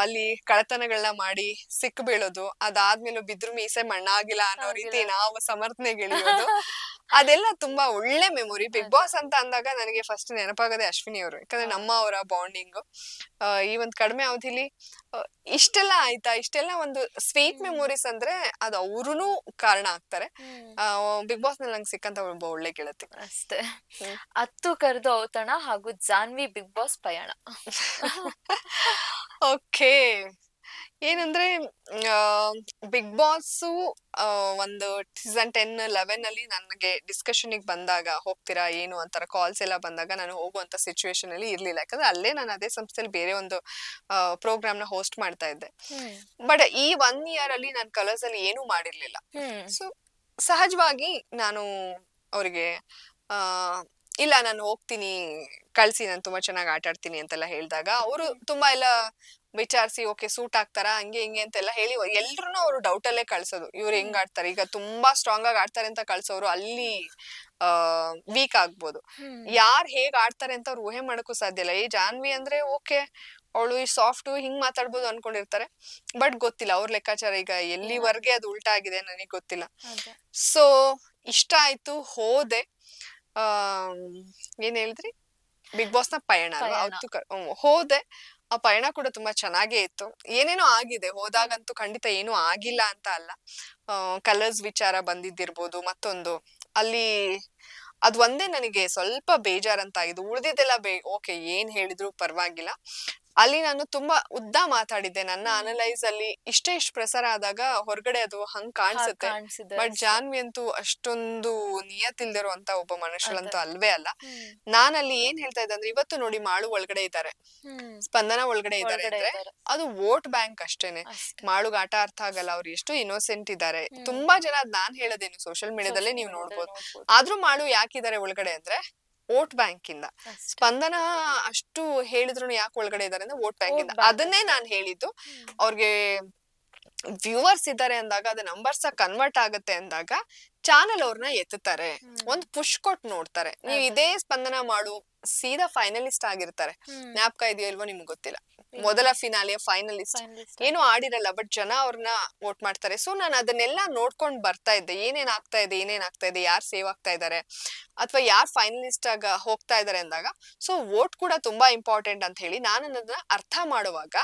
ಅಲ್ಲಿ ಕಳತನಗಳನ್ನ ಮಾಡಿ ಸಿಕ್ ಬೀಳೋದು ಅದಾದ್ಮೇಲೆ ಬಿದ್ರು ಮೀಸೆ ಮಣ್ಣಾಗಿಲ್ಲ ಅನ್ನೋ ರೀತಿ ನಾವು ನಾವು ಸಮರ್ಥನೆಗಿಳಿಯೋದು *laughs* ಅದೆಲ್ಲ ತುಂಬಾ ಒಳ್ಳೆ ಮೆಮೊರಿ ಬಿಗ್ ಬಾಸ್ ಅಂತ ಅಂದಾಗ ನನಗೆ ಫಸ್ಟ್ ನೆನಪಾಗದೆ ಅಶ್ವಿನಿ ಅವರು. ಯಾಕಂದ್ರೆ ನಮ್ಮ ಅವರ ಬಾಂಡಿಂಗ್ ಈ ಒಂದು ಕಡಿಮೆ ಅವಧಿಲಿ ಇಷ್ಟೆಲ್ಲ ಆಯ್ತಾ? ಇಷ್ಟೆಲ್ಲ ಒಂದು ಸ್ವೀಟ್ ಮೆಮೊರೀಸ್ ಅಂದ್ರೆ ಅದು ಅವ್ರೂ ಕಾರಣ ಆಗ್ತಾರೆ. ಬಿಗ್ ಬಾಸ್ನಲ್ಲಿ ನಂಗೆ ಸಿಕ್ಕಂತ ಒಬ್ಬ ಒಳ್ಳೆ ಗೆಳತಿ. ಅಷ್ಟೇ. ಹತ್ತು ಕರೆದು ಔತಣ ಹಾಗೂ ಜಾನ್ವಿ ಬಿಗ್ ಬಾಸ್ ಪಯಣ. *laughs* ಓಕೆ ಏನಂದ್ರೆ ಬಿಗ್ ಬಾಸ್ ಒಂದು ಸೀಸನ್ ಟೆನ್ ಲೆವೆನ್ ಅಲ್ಲಿ ನನಗೆ ಡಿಸ್ಕಷನ್ ಬಂದಾಗ ಹೋಗ್ತೀರಾ ಏನು ಅಂತಾರ ಕಾಲ್ಸ್ ಎಲ್ಲ ಬಂದಾಗ ನಾನು ಹೋಗುವಂತ ಸಿಚುವೇಶನ್ ಅಲ್ಲಿ ಇರ್ಲಿಲ್ಲ ಯಾಕಂದ್ರೆ ಅಲ್ಲೇ ನಾನು ಅದೇ ಸಂಸ್ಥೆಯಲ್ಲಿ ಬೇರೆ ಒಂದು ಪ್ರೋಗ್ರಾಮ್ನ ಹೋಸ್ಟ್ ಮಾಡ್ತಾ ಇದ್ದೆ. ಬಟ್ ಈ ಒನ್ ಇಯರ್ ಅಲ್ಲಿ ನಾನು ಕಲರ್ಸ್ ಅಲ್ಲಿ ಏನೂ ಮಾಡಿರ್ಲಿಲ್ಲ. ಸೊ ಸಹಜವಾಗಿ ನಾನು ಅವರಿಗೆ ಇಲ್ಲ ನಾನು ಹೋಗ್ತೀನಿ ಕಳ್ಸಿ ನಾನು ತುಂಬಾ ಚೆನ್ನಾಗಿ ಆಟ ಆಡ್ತೀನಿ ಅಂತೆಲ್ಲ ಹೇಳಿದಾಗ ಅವರು ತುಂಬಾ ಎಲ್ಲ ವಿಚಾರಿಸಿ ಓಕೆ ಸೂಟ್ ಆಗ್ತಾರಾ ಹಂಗೆ ಹಿಂಗೆ ಅಂತೆಲ್ಲ ಹೇಳಿ ಎಲ್ರು ಅವರು ಡೌಟ್ ಅಲ್ಲೇ ಕಳ್ಸೋದು. ಇವ್ರು ಹೆಂಗ್ ಆಡ್ತಾರೆ? ಈಗ ತುಂಬಾ ಸ್ಟ್ರಾಂಗ್ ಆಗಿ ಆಡ್ತಾರೆ ಅಂತ ಕಳ್ಸೋರು ಅಲ್ಲಿ ವೀಕ್ ಆಗ್ಬೋದು. ಯಾರ್ ಹೇಗ್ ಆಡ್ತಾರೆ ಅಂತ ಅವ್ರು ಊಹೆ ಮಾಡಕ್ಕೂ ಸಾಧ್ಯ ಇಲ್ಲ. ಈ ಜಾನ್ವಿ ಅಂದ್ರೆ ಓಕೆ ಅವಳು ಈ ಸಾಫ್ಟ್ ಹಿಂಗ್ ಮಾತಾಡ್ಬೋದು ಅನ್ಕೊಂಡಿರ್ತಾರೆ. ಬಟ್ ಗೊತ್ತಿಲ್ಲ ಅವ್ರ ಲೆಕ್ಕಾಚಾರ ಈಗ ಎಲ್ಲಿವರೆಗೆ ಅದು ಉಲ್ಟಾ ಆಗಿದೆ ನನಗೆ ಗೊತ್ತಿಲ್ಲ. ಸೊ ಇಷ್ಟ ಆಯ್ತು ಹೋದೆ. ಏನ್ ಹೇಳಿದ್ರಿ? ಬಿಗ್ ಬಾಸ್ನ ಪಯಣ. ಹೋದೆ. ಆ ಪಯಣ ಕೂಡ ತುಂಬಾ ಚೆನ್ನಾಗೇ ಇತ್ತು. ಏನೇನೋ ಆಗಿದೆ, ಹೋದಾಗಂತೂ ಖಂಡಿತ ಏನೂ ಆಗಿಲ್ಲ ಅಂತ ಅಲ್ಲ. ಕಲರ್ಸ್ ವಿಚಾರ ಬಂದಿದ್ದಿರ್ಬೋದು, ಮತ್ತೊಂದು, ಅಲ್ಲಿ ಅದು ಒಂದೇ ನನಗೆ ಸ್ವಲ್ಪ ಬೇಜಾರಂತ ಇದು ಉಳಿದಿದ್ದೆಲ್ಲ ಬೇ ಓಕೆ ಏನ್ ಹೇಳಿದ್ರು ಪರವಾಗಿಲ್ಲ. ಅಲ್ಲಿ ನಾನು ತುಂಬಾ ಉದ್ದ ಮಾತಾಡಿದ್ದೆ. ನನ್ನ ಅನಲೈಸ್ ಅಲ್ಲಿ ಇಷ್ಟೇ ಇಷ್ಟು ಪ್ರಸಾರ ಆದಾಗ ಹೊರಗಡೆ ಅದು ಹಂಗ್ ಕಾಣಿಸುತ್ತೆ. ಕಾಣಿಸಿದೆ ಬಟ್ ಜಾನ್ವಿ ಅಂತೂ ಅಷ್ಟೊಂದು ನಿಯತ್ತಿಲ್ದಿರುವಂತ ಒಬ್ಬ ಮನುಷ್ಯಳಂತೂ ಅಲ್ವೇ ಅಲ್ಲ. ನಾನಲ್ಲಿ ಏನ್ ಹೇಳ್ತಾ ಇದ್ದೆ ಅಂದ್ರೆ ಇವತ್ತು ನೋಡಿ ಮಾಳು ಒಳಗಡೆ ಇದ್ದಾರೆ. ಸ್ಪಂದನ ಒಳಗಡೆ ಇದ್ದಾರೆ ಒಳಗಡೆ ಅಂದ್ರೆ ಇದ್ದಾರೆ. ಅದು ವೋಟ್ ಬ್ಯಾಂಕ್ ಅಷ್ಟೇನೆ. ಅಷ್ಟೇ. ಮಾಳುಗ್ ಆಟ ಅರ್ಥ ಆಗಲ್ಲ ಅವ್ರು ಎಷ್ಟು ಇನ್ನೋಸೆಂಟ್ ಇದ್ದಾರೆ. ತುಂಬಾ ಜನ ಅದ್ ನಾನ್ ಹೇಳೋದೇನು ಸೋಷಿಯಲ್ ಮೀಡಿಯಾದಲ್ಲೇ ನೀವು ನೋಡ್ಬೋದು. ಆದ್ರೂ ಮಾಳು ಯಾಕಿದ್ದಾರೆ ಒಳಗಡೆ ಅಂದ್ರೆ ವೋಟ್ ಬ್ಯಾಂಕ್ ಇಂದ ಸ್ಪಂದನ ಅಷ್ಟು ಹೇಳಿದ್ರು ಯಾಕೆ ಒಳಗಡೆ ಇದಾರೆ ಅಂದ್ರೆ ವೋಟ್ ಬ್ಯಾಂಕ್ ಇಂದ ಅದನ್ನೇ ನಾನ್ ಹೇಳಿದ್ದು. ಅವ್ರಿಗೆ ವ್ಯೂವರ್ಸ್ ಇದ್ದಾರೆ ಅಂದಾಗ ಅದು ನಂಬರ್ಸ್ ಕನ್ವರ್ಟ್ ಆಗುತ್ತೆ ಅಂದಾಗ ಚಾನಲ್ ಅವ್ರನ್ನ ಎತ್ತುತ್ತಾರೆ. ಒಂದ್ ಪುಷ್ ಕೊಟ್ ನೋಡ್ತಾರೆ. ನೀವ್ ಇದೇ ಸ್ಪಂದನ ಮಾಡು ಸೀದಾ ಫೈನಲಿಸ್ಟ್ ಆಗಿರ್ತಾರೆ. ಜ್ಞಾಪಕ ಇದೆಯೋ ಇಲ್ವೋ ನಿಮ್ಗೆ ಗೊತ್ತಿಲ್ಲ. ಮೊದಲ ಫಿನಾಲಿಯ ಫೈನಲಿಸ್ಟ್ ಏನು ಆಡಿರಲ್ಲ ಬಟ್ ಜನ ಅವ್ರನ್ನ ವೋಟ್ ಮಾಡ್ತಾರೆ. ಸೊ ನಾನು ಅದನ್ನೆಲ್ಲ ನೋಡ್ಕೊಂಡ್ ಬರ್ತಾ ಇದ್ದೆ. ಏನೇನ್ ಆಗ್ತಾ ಇದೆ ಏನೇನ್ ಆಗ್ತಾ ಇದೆ ಯಾರು ಸೇವ್ ಆಗ್ತಾ ಇದ್ದಾರೆ ಅಥವಾ ಯಾರು ಫೈನಲಿಸ್ಟ್ ಆಗ ಹೋಗ್ತಾ ಇದಾರೆ ಅಂದಾಗ ಸೊ ವೋಟ್ ಕೂಡ ತುಂಬಾ ಇಂಪಾರ್ಟೆಂಟ್ ಅಂತ ಹೇಳಿ ನಾನು ಅದನ್ನ ಅರ್ಥ ಮಾಡುವಾಗ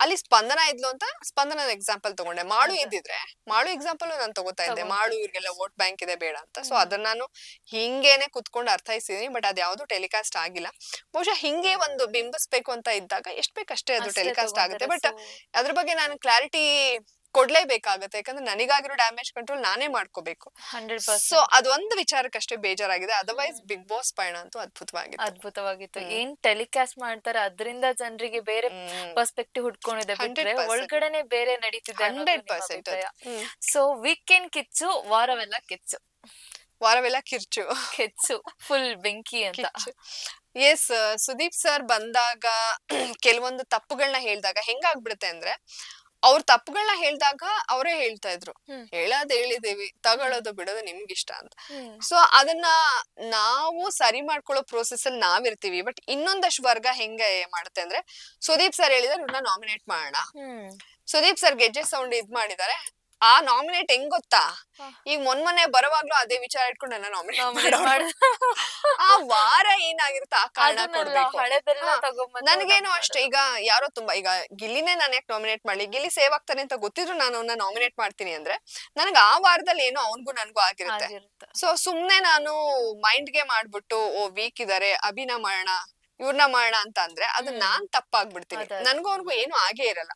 ಅಲ್ಲಿ ಸ್ಪಂದನ ಇದ್ಲು ಅಂತ ಸ್ಪಂದನ ಎಕ್ಸಾಂಪಲ್ ತಗೊಂಡೆ. ಮಾಡು. ಇದ್ದಿದ್ರೆ ಮಾಡು ಎಕ್ಸಾಂಪಲ್ ನಾನು ತಗೋತಾ ಇದ್ದೆ. ಮಾಡು ಇವ್ರಿಗೆಲ್ಲ ವೋಟ್ ಬ್ಯಾಂಕ್ ಇದೆ ಬೇಡ ಅಂತ. ಸೊ ಅದನ್ನ ನಾನು ಹಿಂಗೇನೆ ಕುತ್ಕೊಂಡು ಅರ್ಥೈಸಿದೀನಿ ಬಟ್ ಅದ್ ಯಾವ್ದು ಟೆಲಿಕಾಸ್ಟ್ ಆಗಿಲ್ಲ. ಬಹುಶಃ ಹಿಂಗೆ ಒಂದು ಬಿಂಬಿಸ್ಬೇಕು ಅಂತ ಇದ್ದಾಗ ಎಷ್ಟ್ ಬೇಕಷ್ಟೇ ಅದು ಟೆಲಿಕಾಸ್ಟ್ ಆಗುತ್ತೆ. ಬಟ್ ಅದ್ರ ಬಗ್ಗೆ ನಾನು ಕ್ಲಾರಿಟಿ ಕೊಡ್ಲೇಬೇಕಾಗತ್ತೆ. ಯಾಕಂದ್ರೆ ನನಗಾಗಿರೋ ಡ್ಯಾಮೇಜ್ ಕಂಟ್ರೋಲ್ ನಾನೇ ಮಾಡ್ಕೋಬೇಕು. 100% ಸೊ ಅದೊಂದು ವಿಚಾರಕ್ಕಷ್ಟೇ ಬೇಜಾರಾಗಿದೆ. ಅದರ್ವೈಸ್ ಬಿಗ್ ಬಾಸ್ ಪಯಣ ಅಂತೂ ಅದ್ಭುತವಾಗಿದೆ ಅದ್ಭುತವಾಗಿತ್ತು. ಏನ್ ಟೆಲಿಕಾಸ್ಟ್ ಮಾಡ್ತಾರೆ ಅದರಿಂದ ಜನರಿಗೆ ಬೇರೆ ಪರ್ಸ್ಪೆಕ್ಟಿವ್ ಹುಡ್ಕೊಂಡಿದೆ ಬಿಟ್ರೆ 100%. ಒಳಗಡೆನೆ ಬೇರೆ ನಡೀತಿದೆ ಹಂಡ್ರೆಡ್ ಪರ್ಸೆಂಟ್ ಸೊ ವೀಕೆಂಡ್ ಕಿಚ್ಚು ವಾರವೆಲ್ಲ ಕಿಚ್ಚು. ವಾರವೆಲ್ಲ ಕಿರ್ಚು. ಕಿಚ್ಚು ಫುಲ್ ಬೆಂಕಿ ಅಂತ. ಎಸ್ ಸುದೀಪ್ ಸರ್ ಬಂದಾಗ *clears throat* ಕೆಲವೊಂದು ತಪ್ಪುಗಳನ್ನ ಹೇಳಿದಾಗ ಹೆಂಗಾಗ್ಬಿಡುತ್ತೆ ಅಂದ್ರೆ ಅವ್ರ ತಪ್ಪುಗಳನ್ನ ಹೇಳ್ದಾಗ ಅವರೇ ಹೇಳ್ತಾ ಇದ್ರು. ಹೇಳೋದು ಹೇಳೋದ್ ಹೇಳಿದೀವಿ ತಗೊಳ್ಳೋದು ಬಿಡೋದು ನಿಮ್ಗಿಷ್ಟ ಅಂತ. ಸೊ ಅದನ್ನ ನಾವು ಸರಿ ಮಾಡ್ಕೊಳ್ಳೋ ಪ್ರೋಸೆಸ್ ಅಲ್ಲಿ ನಾವಿರ್ತೀವಿ. ಬಟ್ ಇನ್ನೊಂದಷ್ಟು ವರ್ಗ ಹೆಂಗೆ ಮಾಡುತ್ತೆ ಅಂದ್ರೆ ಸುದೀಪ್ ಸರ್ ಹೇಳಿದ್ರೆ ಇವ್ರನ್ನ ನಾಮಿನೇಟ್ ಮಾಡೋಣ. ಸುದೀಪ್ ಸರ್ ಗೆಜ್ಜೆ ಸೌಂಡ್ ಇದ್ ಮಾಡಿದಾರೆ. ಆ ನಾಮಿನೇಟ್ ಹೆಂಗ್ ಗೊತ್ತಾ. ಈಗ ಮೊನ್ನೆ ಬರುವಾಗ್ಲೂ ಅದೇ ವಿಚಾರ ಇಟ್ಕೊಂಡು ಎಲ್ಲ ನಾಮಿನೇಟ್ ಮಾಡ್- ಆ ವಾರ ಏನಾಗಿರುತ್ತೆ ಆ ಕಾರಣ ನನಗೇನು ಅಷ್ಟೇ ಈಗ ಯಾರೋ ತುಂಬಾ ಈಗ ಗಿಲ್ಲಿನೇ ನಾನು ಯಾಕೆ ನಾಮಿನೇಟ್ ಮಾಡ್ಲಿ? ಗಿಲ್ಲಿ ಸೇವ್ ಆಗ್ತಾನೆ ಅಂತ ಗೊತ್ತಿದ್ರು ನಾನು ಅವನ್ನ ನಾಮಿನೇಟ್ ಮಾಡ್ತೀನಿ ಅಂದ್ರೆ ನನಗೆ ಆ ವಾರದಲ್ಲಿ ಏನೋ ಅವನ್ಗೂ ನನ್ಗೂ ಆಗಿರುತ್ತೆ. ಆಗಿರುತ್ತೆ. ಸೊ ಸುಮ್ನೆ ನಾನು ಮೈಂಡ್ಗೆ ಮಾಡ್ಬಿಟ್ಟು ಓ ವೀಕ್ ಇದಾರೆ ಅಭಿನ ಮಾಡೋಣ ಇವ್ರನ್ನ ಮಾಡೋಣ ಅಂತ ಅಂದ್ರೆ ಅದು. ನಾನ್ ತಪ್ಪಾಗ್ಬಿಡ್ತೀನಿ. ನನ್ಗೂ ಅವ್ರಿಗೂ ಏನು ಆಗೇ ಇರಲ್ಲ.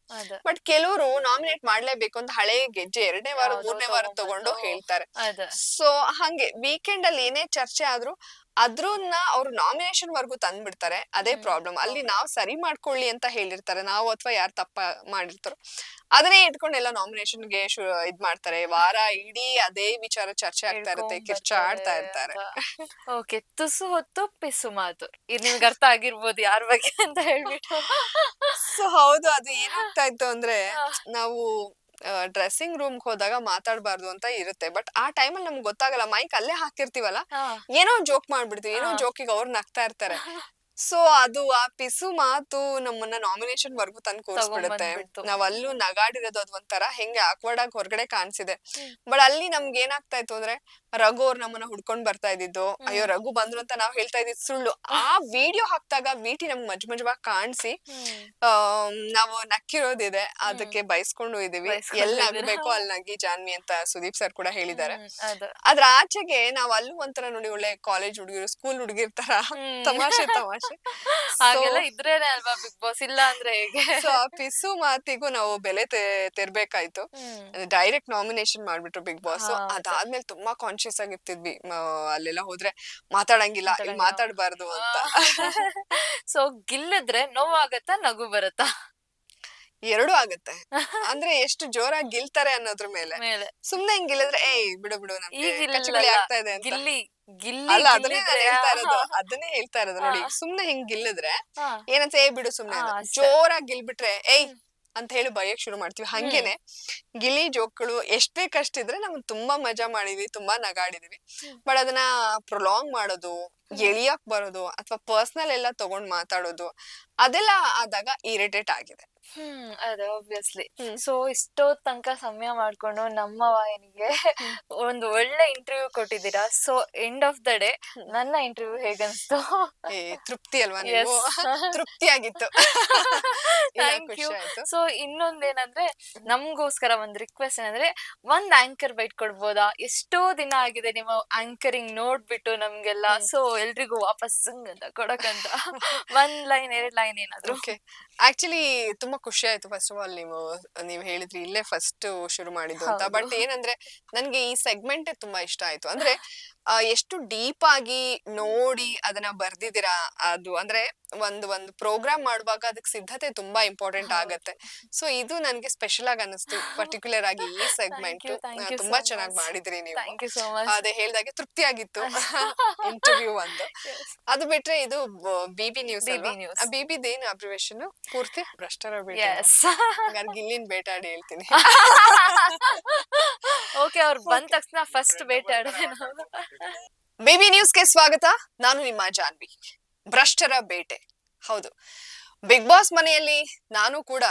ಬಟ್ ಕೆಲವರು ನಾಮಿನೇಟ್ ಮಾಡ್ಲೇಬೇಕು ಅಂತ ಹಳೆ ಗೆಜ್ಜೆ ಎರಡನೇ ವಾರ ಮೂರನೇ ವಾರ ತಗೊಂಡು ಹೇಳ್ತಾರೆ. ಸೊ ಹಂಗೆ ವೀಕೆಂಡ್ ಅಲ್ಲಿ ಏನೇ ಚರ್ಚೆ ಆದ್ರೂ ಅದ್ರನ್ನ ಅವ್ರು ನಾಮಿನೇಷನ್ ವರ್ಗೂ ತಂದ್ಬಿಡ್ತಾರೆ. ಅದೇ. ಪ್ರಾಬ್ಲಮ್ ಅಲ್ಲಿ ನಾವು ಸರಿ ಮಾಡ್ಕೊಳ್ಳಿ ಅಂತ ಹೇಳಿರ್ತಾರೆ. ನಾವು ಅಥವಾ ಯಾರು ತಪ್ಪ ಮಾಡಿರ್ತಾರೋ. ಅದನ್ನೇ ಇಟ್ಕೊಂಡು ಎಲ್ಲ ನಾಮಿನೇಷನ್ಗೆ ಇದ್ ಮಾಡ್ತಾರೆ. ವಾರ ಇಡೀ ಅದೇ ವಿಚಾರ ಚರ್ಚೆ ಆಗ್ತಾ ಇರುತ್ತೆ. ಕಿರ್ಚ ಕಿರ್ಚಾಡ್ತಾ ಇರ್ತಾರೆ. ಓಕೆ ತುಸು ಹೊತ್ತು ಪಿಸು ಮಾತು. ಇದು ನಿಮ್ಗೆ ಅರ್ಥ ಆಗಿರ್ಬೋದು ಯಾರ ಬಗ್ಗೆ ಅಂತ ಹೇಳ್ಬಿಟ್ಟು. ಸೊ ಹೌದು. ಅದು ಏನಾಗ್ತಾ ಇತ್ತು ಅಂದ್ರೆ ನಾವು ಡ್ರೆಸ್ಸಿಂಗ್ ರೂಮ್ ಹೋದಾಗ ಮಾತಾಡಬಾರ್ದು ಅಂತ ಇರುತ್ತೆ ಬಟ್ ಆ ಟೈಮಲ್ಲಿ ನಮ್ಗೆ ಗೊತ್ತಾಗಲ್ಲ ಮೈಕ್ ಅಲ್ಲೇ ಹಾಕಿರ್ತೀವಲ್ಲ. ಏನೋ ಜೋಕ್ ಮಾಡ್ಬಿಡ್ತೀವಿ ಏನೋ. ಜೋಕಿಗೆ ಅವ್ರು ನಗ್ತಾ ಇರ್ತಾರೆ *laughs* ಸೊ ಅದು ಆ ಪಿಸು ಮಾತು ನಮ್ಮನ್ನ ನಾಮಿನೇಷನ್ ವರ್ಗು ತಂದು ಕೂರಿಸ್ಬಿಡುತ್ತೆ. ನಾವ್ ಅಲ್ಲೂ ನಗಾಡಿರೋದು ಅದ್ ಒಂಥರ ಹೆಂಗೆ ಆಕ್ವರ್ಡ್ ಆಗಿ ಹೊರಗಡೆ ಕಾಣಿಸಿದೆ ಬಟ್ ಅಲ್ಲಿ ನಮ್ಗೆ ಏನಾಗ್ತಾ ಇತ್ತು ಅಂದ್ರೆ ರಘು ಅವ್ರು ನಮ್ಮನ್ನ ಹುಡ್ಕೊಂಡ್ ಬರ್ತಾ ಇದ್ದಿದ್ದು. ಅಯ್ಯೋ ರಘು ಬಂದ್ರು ಅಂತ ನಾವ್ ಹೇಳ್ತಾ ಇದ್ದಿದ್ ಸುಳ್ಳು. ಆ ವಿಡಿಯೋ ಹಾಕ್ದಾಗ ವಿಟಿ ನಮ್ಗೆ ಮಜ್ ಮಜವಾಗಿ ಕಾಣಿಸಿ. ಆ ನಾವು ನಕ್ಕಿರೋದಿದೆ. ಅದಕ್ಕೆ ಬಯಸ್ಕೊಂಡು ಇದೀವಿ ಎಲ್ ಎಲ್ಲಿ. ನಗ್ಬೇಕು ಅಲ್ಲಿ ನಗಿ ಜಾನ್ವಿ ಅಂತ ಸುದೀಪ್ ಸರ್ ಕೂಡ ಹೇಳಿದ್ದಾರೆ. ಅದ್ರ ಆಚೆಗೆ ನಾವ್ ಅಲ್ಲೂ ಒಂಥರ ನೋಡಿ ಒಳ್ಳೆ ಕಾಲೇಜ್ ಹುಡುಗಿರು ಸ್ಕೂಲ್ ಹುಡುಗಿರ್ ತರ ತಮಾಷೆ ತಮಾಷೆ. *laughs* ಹಾಗೆಲ್ಲ ಇದ್ರೇನೆ ಅಲ್ವಾ ಬಿಗ್ ಬಾಸ್ ಇಲ್ಲ ಅಂದ್ರೆ ಹೇಗೆ? *laughs* ಸೊ ಆ ಪಿಸು ಮಾತಿಗೂ ನಾವು ಬೆಲೆ ತೆರ್ಬೇಕಾಯ್ತು. ಡೈರೆಕ್ಟ್ ನಾಮಿನೇಷನ್ ಮಾಡ್ಬಿಟ್ರು ಬಿಗ್ ಬಾಸ್ ಅದಾದ್ಮೇಲೆ ತುಂಬಾ ಕಾನ್ಶಿಯಸ್ ಆಗಿರ್ತಿದ್ವಿ. ಅಲ್ಲೆಲ್ಲ ಹೋದ್ರೆ ಮಾತಾಡಂಗಿಲ್ಲ ಇಲ್ಲಿ. ಮಾತಾಡ್ಬಾರ್ದು ಅಂತ. *laughs* ಸೊ ಗಿಲ್ಲದ್ರೆ ನೋವಾಗತ್ತಾ ನಗು ಬರುತ್ತಾ? ಎರಡು ಆಗತ್ತೆ. ಅಂದ್ರೆ ಎಷ್ಟು ಜೋರಾಗಿ ಗಿಲ್ತಾರೆ ಅನ್ನೋದ್ರ ಮೇಲೆ. ಸುಮ್ನೆ ಹಿಂಗ್ ಗಿಲ್ಲದ್ರೆ ಏಯ್ ಬಿಡು ಬಿಡು ನಮ್ಗೆ ಆಗ್ತಾ ಇದೆ ಗಿಲ್ಲಿ ಗಿಲ್ಲಿ ಅಲ್ಲ ಅದನ್ನೇ ಹೇಳ್ತಾ ಇರೋದು ಅದನ್ನೇ ಹೇಳ್ತಾ ಇರೋದು ನೋಡಿ. ಸುಮ್ನೆ ಹಿಂಗ್ ಗಿಲ್ಲದ್ರೆ ಏನಂತ ಏ ಬಿಡು ಸುಮ್ನೆ. ಜೋರಾಗಿ ಗಿಲ್ಬಿಟ್ರೆ ಏಯ್ ಅಂತ ಹೇಳಿ ಬರೆಯಕ್ ಶುರು ಮಾಡ್ತೀವಿ. ಹಂಗೇನೆ ಗಿಲಿ ಜೋಕ್ಗಳು ಎಷ್ಟ್ ಬೇಕಷ್ಟಿದ್ರೆ ನಾವು ತುಂಬಾ ಮಜಾ ಮಾಡಿದ್ವಿ ತುಂಬಾ ನಗಾಡಿದೀವಿ. ಬಟ್ ಅದನ್ನ ಪ್ರೊಲಾಂಗ್ ಮಾಡೋದು ಎಳಿಯಕ್ ಬರೋದು ಅಥವಾ ಪರ್ಸನಲ್ ಎಲ್ಲ ತಗೊಂಡ್ ಮಾತಾಡೋದು ಅದೆಲ್ಲ ಆದಾಗ ಇರಿಟೇಟ್ ಆಗಿದೆ. ಹ್ಮ್ ಅದೇ ಆಬ್ವಿಯಸ್ಲಿ ಹ್ಮ್. ಸೊ ಇಷ್ಟೋ ತನಕ ಸಮಯ ಮಾಡ್ಕೊಂಡು ನಮ್ಮ ವಾಹಿನಿಗೆ ಒಂದು ಒಳ್ಳೆ ಇಂಟರ್ವ್ಯೂ ಕೊಟ್ಟಿದ್ದೀರಾ? So end of the day ನನ್ನ ಇಂಟರ್ವ್ಯೂ ಹೇಗನ್ಸ್ತು? ಏ ತೃಪ್ತಿ ಅಲ್ವಾ ನೀವು? ತೃಪ್ತಿಯಾಗಿತ್ತು. *laughs* ಇಲ್ಲ, ಥ್ಯಾಂಕ್ ಖುಷಿ ಯು ಆಯ್ತು. ಸೊ ಇನ್ನೊಂದೇನಂದ್ರೆ ನಮ್ಗೋಸ್ಕರ ಒಂದ್ ರಿಕ್ವೆಸ್ಟ್ ಏನಂದ್ರೆ ಒಂದ್ ಆಂಕರ್ ಬೈಟ್ ಕೊಡ್ಬೋದಾ? ಎಷ್ಟೋ ದಿನ ಆಗಿದೆ ನಿಮ್ಮ ಆಂಕರಿಂಗ್ ನೋಡ್ಬಿಟ್ಟು ನಮ್ಗೆಲ್ಲ. ಸೊ ಎಲ್ರಿಗೂ ವಾಪಸ್ ಅಂತ ಕೊಡಕಂತ ಒಂದ್ ಲೈನ್ ಎರಡ್ ಲೈನ್ ಏನಾದ್ರು. ಓಕೆ ಆಕ್ಚುಲಿ ತುಂಬಾ ಖುಷಿ ಆಯ್ತು ಫಸ್ಟ್ ಆಫ್ ಆಲ್ ನೀವು ನೀವು ಹೇಳಿದ್ರಿ ಇಲ್ಲೇ ಫಸ್ಟ್ ಶುರು ಮಾಡಿದ್ದು ಅಂತ. ಬಟ್ ಏನಂದ್ರೆ ನನ್ಗೆ ಈ ಸೆಗ್ಮೆಂಟ್ ತುಂಬಾ ಇಷ್ಟ ಆಯ್ತು. ಅಂದ್ರೆ ಎಷ್ಟು ಡೀಪ್ ಆಗಿ ನೋಡಿ ಅದನ್ನ ಬರ್ದಿದ್ದೀರಾ ಅದು? ಅಂದ್ರೆ ಒಂದು ಒಂದು ಪ್ರೋಗ್ರಾಮ್ ಮಾಡುವಾಗ ಅದಕ್ಕೆ ಸಿದ್ಧತೆ ತುಂಬಾ ಇಂಪಾರ್ಟೆಂಟ್. ಆಗತ್ತೆ. ಸೊ ಇದು ನನ್ಗೆ ಸ್ಪೆಷಲ್ ಆಗಿ ಅನಿಸ್ತು *laughs* ಪರ್ಟಿಕ್ಯುಲರ್ ಆಗಿ ಈ ಸೆಗ್ಮೆಂಟ್. ತುಂಬಾ ಚೆನ್ನಾಗಿ ಮಾಡಿದ್ರಿ ನೀವು. ಅದೇ ಹೇಳ್ದಾಗೆ ತೃಪ್ತಿ ಆಗಿತ್ತು ಇಂಟರ್ವ್ಯೂ ಒಂದು ಅದು ಬಿಟ್ರೆ ಇದು BB news BB then abbreviation ಪೂರ್ತಿ ಭ್ರಷ್ಟರ ಬೇಟೆ ಗಿಲ್ಲಿನ್ ಬೇಟಾಡಿ ಹೇಳ್ತೀನಿ. *laughs* ಓಕೆ ಅವ್ರು ಬಂದ ತಕ್ಷಣ ಫಸ್ಟ್ ಬೇಟೆ ಆಡೋದೆ ನಾವು. ಬೇಬಿ ನ್ಯೂಸ್ಗೆ ಸ್ವಾಗತ. ನಾನು ನಿಮ್ಮ ಜಾನ್ವಿ. ಭ್ರಷ್ಟರ ಬೇಟೆ. ಹೌದು. ಬಿಗ್ ಬಾಸ್ ಮನೆಯಲ್ಲಿ ನಾನು ಕೂಡ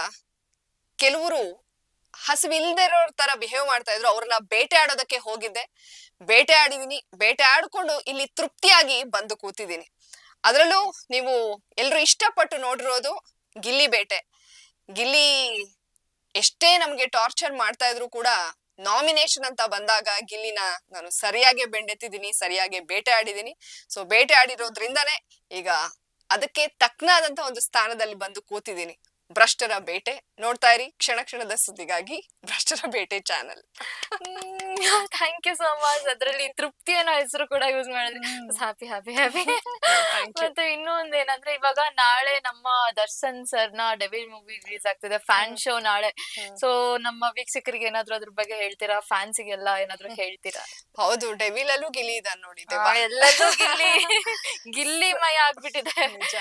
ಕೆಲವರು ಹಸಿವಿಲ್ದಿರೋ ತರ ಬಿಹೇವ್ ಮಾಡ್ತಾ ಇದ್ರು. ಅವ್ರನ್ನ ಬೇಟೆ ಆಡೋದಕ್ಕೆ ಹೋಗಿದ್ದೆ. ಬೇಟೆ ಆಡಿದೀನಿ. ಬೇಟೆ ಆಡ್ಕೊಂಡು ಇಲ್ಲಿ ತೃಪ್ತಿಯಾಗಿ ಬಂದು ಕೂತಿದ್ದೀನಿ. ಅದರಲ್ಲೂ ನೀವು ಎಲ್ರು ಇಷ್ಟಪಟ್ಟು ನೋಡಿರೋದು ಗಿಲ್ಲಿ ಬೇಟೆ. ಗಿಲ್ಲಿ ಎಷ್ಟೇ ನಮ್ಗೆ ಟಾರ್ಚರ್ ಮಾಡ್ತಾ ಇದ್ರು ಕೂಡ ನಾಮಿನೇಷನ್ ಅಂತ ಬಂದಾಗ ಗಿಲ್ಲಿನ ನಾನು ಸರಿಯಾಗಿ ಬೆಂಡೆತ್ತಿದ್ದೀನಿ, ಸರಿಯಾಗಿ ಬೇಟೆ ಆಡಿದ್ದೀನಿ. ಸೊ ಬೇಟೆ ಆಡಿರೋದ್ರಿಂದನೇ ಈಗ ಅದಕ್ಕೆ ತಕ್ಕನಾದಂತ ಒಂದು ಸ್ಥಾನದಲ್ಲಿ ಬಂದು ಕೂತಿದ್ದೀನಿ. ಭ್ರಷ್ಟರ ಬೇಟೆ ನೋಡ್ತಾ ಇರಿ ಕ್ಷಣ ಕ್ಷಣದ ಸುದ್ದಿಗಾಗಿ ಭ್ರಷ್ಟರ ಬೇಟೆ channel. Thank you so much ಅದ್ರಲ್ಲಿ ತೃಪ್ತಿ ಅನ್ನೋ ಹೆಸರು ಕೂಡ ಯೂಸ್ ಮಾಡಿದ್ರಿ. Happy happy happy. ಮತ್ತೆ ಇನ್ನೂ ಒಂದ್ ಏನಂದ್ರೆ ಇವಾಗ ನಾಳೆ ನಮ್ಮ ದರ್ಶನ್ ಸರ್ನ ಡೆವಿಲ್ ಮೂವಿ ರಿಲೀಸ್ ಆಗ್ತಿದೆ ಫ್ಯಾನ್ ಶೋ ನಾಳೆ. ಸೊ ನಮ್ಮ ವೀಕ್ಷಕರಿಗೆ ಏನಾದ್ರು ಅದ್ರ ಬಗ್ಗೆ ಹೇಳ್ತೀರಾ? ಫ್ಯಾನ್ಸಿಗೆಲ್ಲ ಏನಾದ್ರು ಹೇಳ್ತೀರಾ? ಹೌದು ಡೆವಿಲ್ ಅಲ್ಲೂ ಗಿಲಿ ಇದೆ ನೋಡಿ. ಎಲ್ಲದೂ ಗಿಲ್ಲಿ. *laughs* ಗಿಲ್ಲಿ ಮಯ ಆಗ್ಬಿಟ್ಟಿದೆ. ನಿಜ.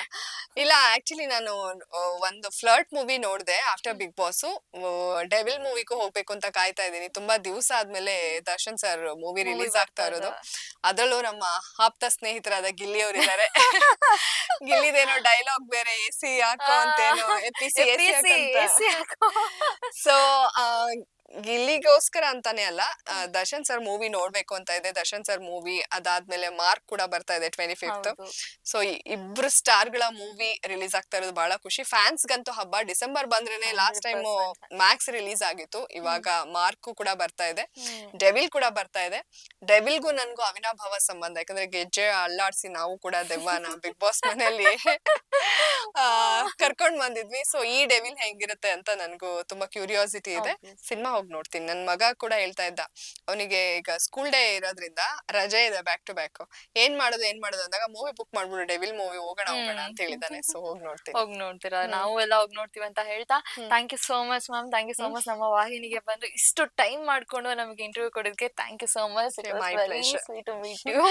ಇಲ್ಲ ಆಕ್ಚುಲಿ ನಾನು ಒಂದು ಒಂದು ಫ್ಲರ್ಟ್ ಮೂವಿ ನೋಡಿದೆ ಆಫ್ಟರ್ ಬಿಗ್ ಬಾಸ್ ಡೆವಿಲ್ ಮೂವಿಗೂ ಹೋಗ್ಬೇಕು ಅಂತ ಕಾಯ್ತಾ ಇದ್ದೀನಿ. ತುಂಬಾ ದಿವಸ ಆದ್ಮೇಲೆ ದರ್ಶನ್ ಸರ್ ಮೂವಿ ರಿಲೀಸ್ ಆಗ್ತಾ ಇರೋದು. ಅದರಲ್ಲೂ ನಮ್ಮ ಆಪ್ತ ಸ್ನೇಹಿತರಾದ ಗಿಲ್ಲಿ ಅವ್ರು ಗಿಲ್ಲಿ *laughs* ಗಿಲ್ಲಿದೇನೋ ಡೈಲಾಗ್ ಬೇರೆ ಎ ಸಿ ಹಾಕೋ ಅಂತೇನೋ. ಸೊ ಗಿಲ್ಲಿಗೋಸ್ಕರ ಅಂತಾನೆ ಅಲ್ಲ ಆ, ದರ್ಶನ್ ಸರ್ ಮೂವಿ ನೋಡ್ಬೇಕು ಅಂತ ಇದೆ. ದರ್ಶನ್ ಸರ್ ಮೂವಿ ಅದಾದ್ಮೇಲೆ ಮಾರ್ಕ್ ಕೂಡ ಬರ್ತಾ ಇದೆ ಟ್ವೆಂಟಿ ಫಿಫ್ತ್. ಹೌದು. ಸೊ ಇಬ್ರು ಸ್ಟಾರ್ಗಳ ಮೂವಿ ರಿಲೀಸ್ ಆಗ್ತಾ ಇರೋದು ಬಹಳ ಖುಷಿ. ಫ್ಯಾನ್ಸ್ ಗಂತೂ ಹಬ್ಬ ಡಿಸೆಂಬರ್ ಬಂದ್ರೇನೆ ಲಾಸ್ಟ್ ಟೈಮ್ 100%. ಮ್ಯಾಕ್ಸ್ ರಿಲೀಸ್ ಆಗಿತ್ತು. ಇವಾಗ ಮಾರ್ಕ್ ಕೂಡ ಬರ್ತಾ ಇದೆ. ಹ್ಮ್. ಡೆವಿಲ್ ಕೂಡ ಬರ್ತಾ ಇದೆ. ಡೆವಿಲ್ಗೂ ನನ್ಗೂ ಅವಿನಾಭಾವ ಸಂಬಂಧ. ಯಾಕಂದ್ರೆ ಗೆಜ್ಜೆ ಅಲ್ಲಾಡ್ಸಿ ನಾವು ಕೂಡ ದೆವ್ವನ *laughs* ಬಿಗ್ ಬಾಸ್ ಮನೆಯಲ್ಲಿ ಆ, ಕರ್ಕೊಂಡ್ ಬಂದಿದ್ವಿ. ಸೊ ಈ ಡೆವಿಲ್ ಹೆಂಗಿರುತ್ತೆ ಅಂತ ನನ್ಗೂ ತುಂಬಾ ಕ್ಯೂರಿಯಾಸಿಟಿ ಇದೆ. ಸಿನಿಮಾ ಹೋಗಿ ನೋಡ್ತೀನಿ. ನನ್ ಮಗ ಕೂಡ ಹೇಳ್ತಾ ಇದ್ದ. ಅವನಿಗೆ ಈಗ ಸ್ಕೂಲ್ ಡೇ ಇರೋದ್ರಿಂದ ರಜೆ ಇದೆ ಬ್ಯಾಕ್ ಟು ಬ್ಯಾಕ್ ಏನ್ ಮಾಡೋದು ಏನ್ ಮಾಡೋದು ಅಂದಾಗ ಮೂವಿ ಬುಕ್ ಮಾಡ್ಬಿಡು ಡೆವಿಲ್ ಮೂವಿ ಹೋಗೋಣ ಹೋಗೋಣ ಅಂತ ಹೇಳಿದಾನೆ ಸೊ ಹೋಗಿ ನೋಡ್ತೀನಿ. ಹೋಗ್ ನೋಡ್ತೀರಾ? ನಾವು ಎಲ್ಲ ಹೋಗ್ ನೋಡ್ತೀವಿ ಅಂತ ಹೇಳ್ತಾ. Thank you so much ma'am thank you so much ನಮ್ಮ ವಾಹಿನಿಗೆ ಬಂದು ಇಷ್ಟು ಟೈಮ್ ಮಾಡ್ಕೊಂಡು ನಮಗೆ ಇಂಟರ್ವ್ಯೂ ಕೊಡೋದಕ್ಕೆ thank you so much my place to meet you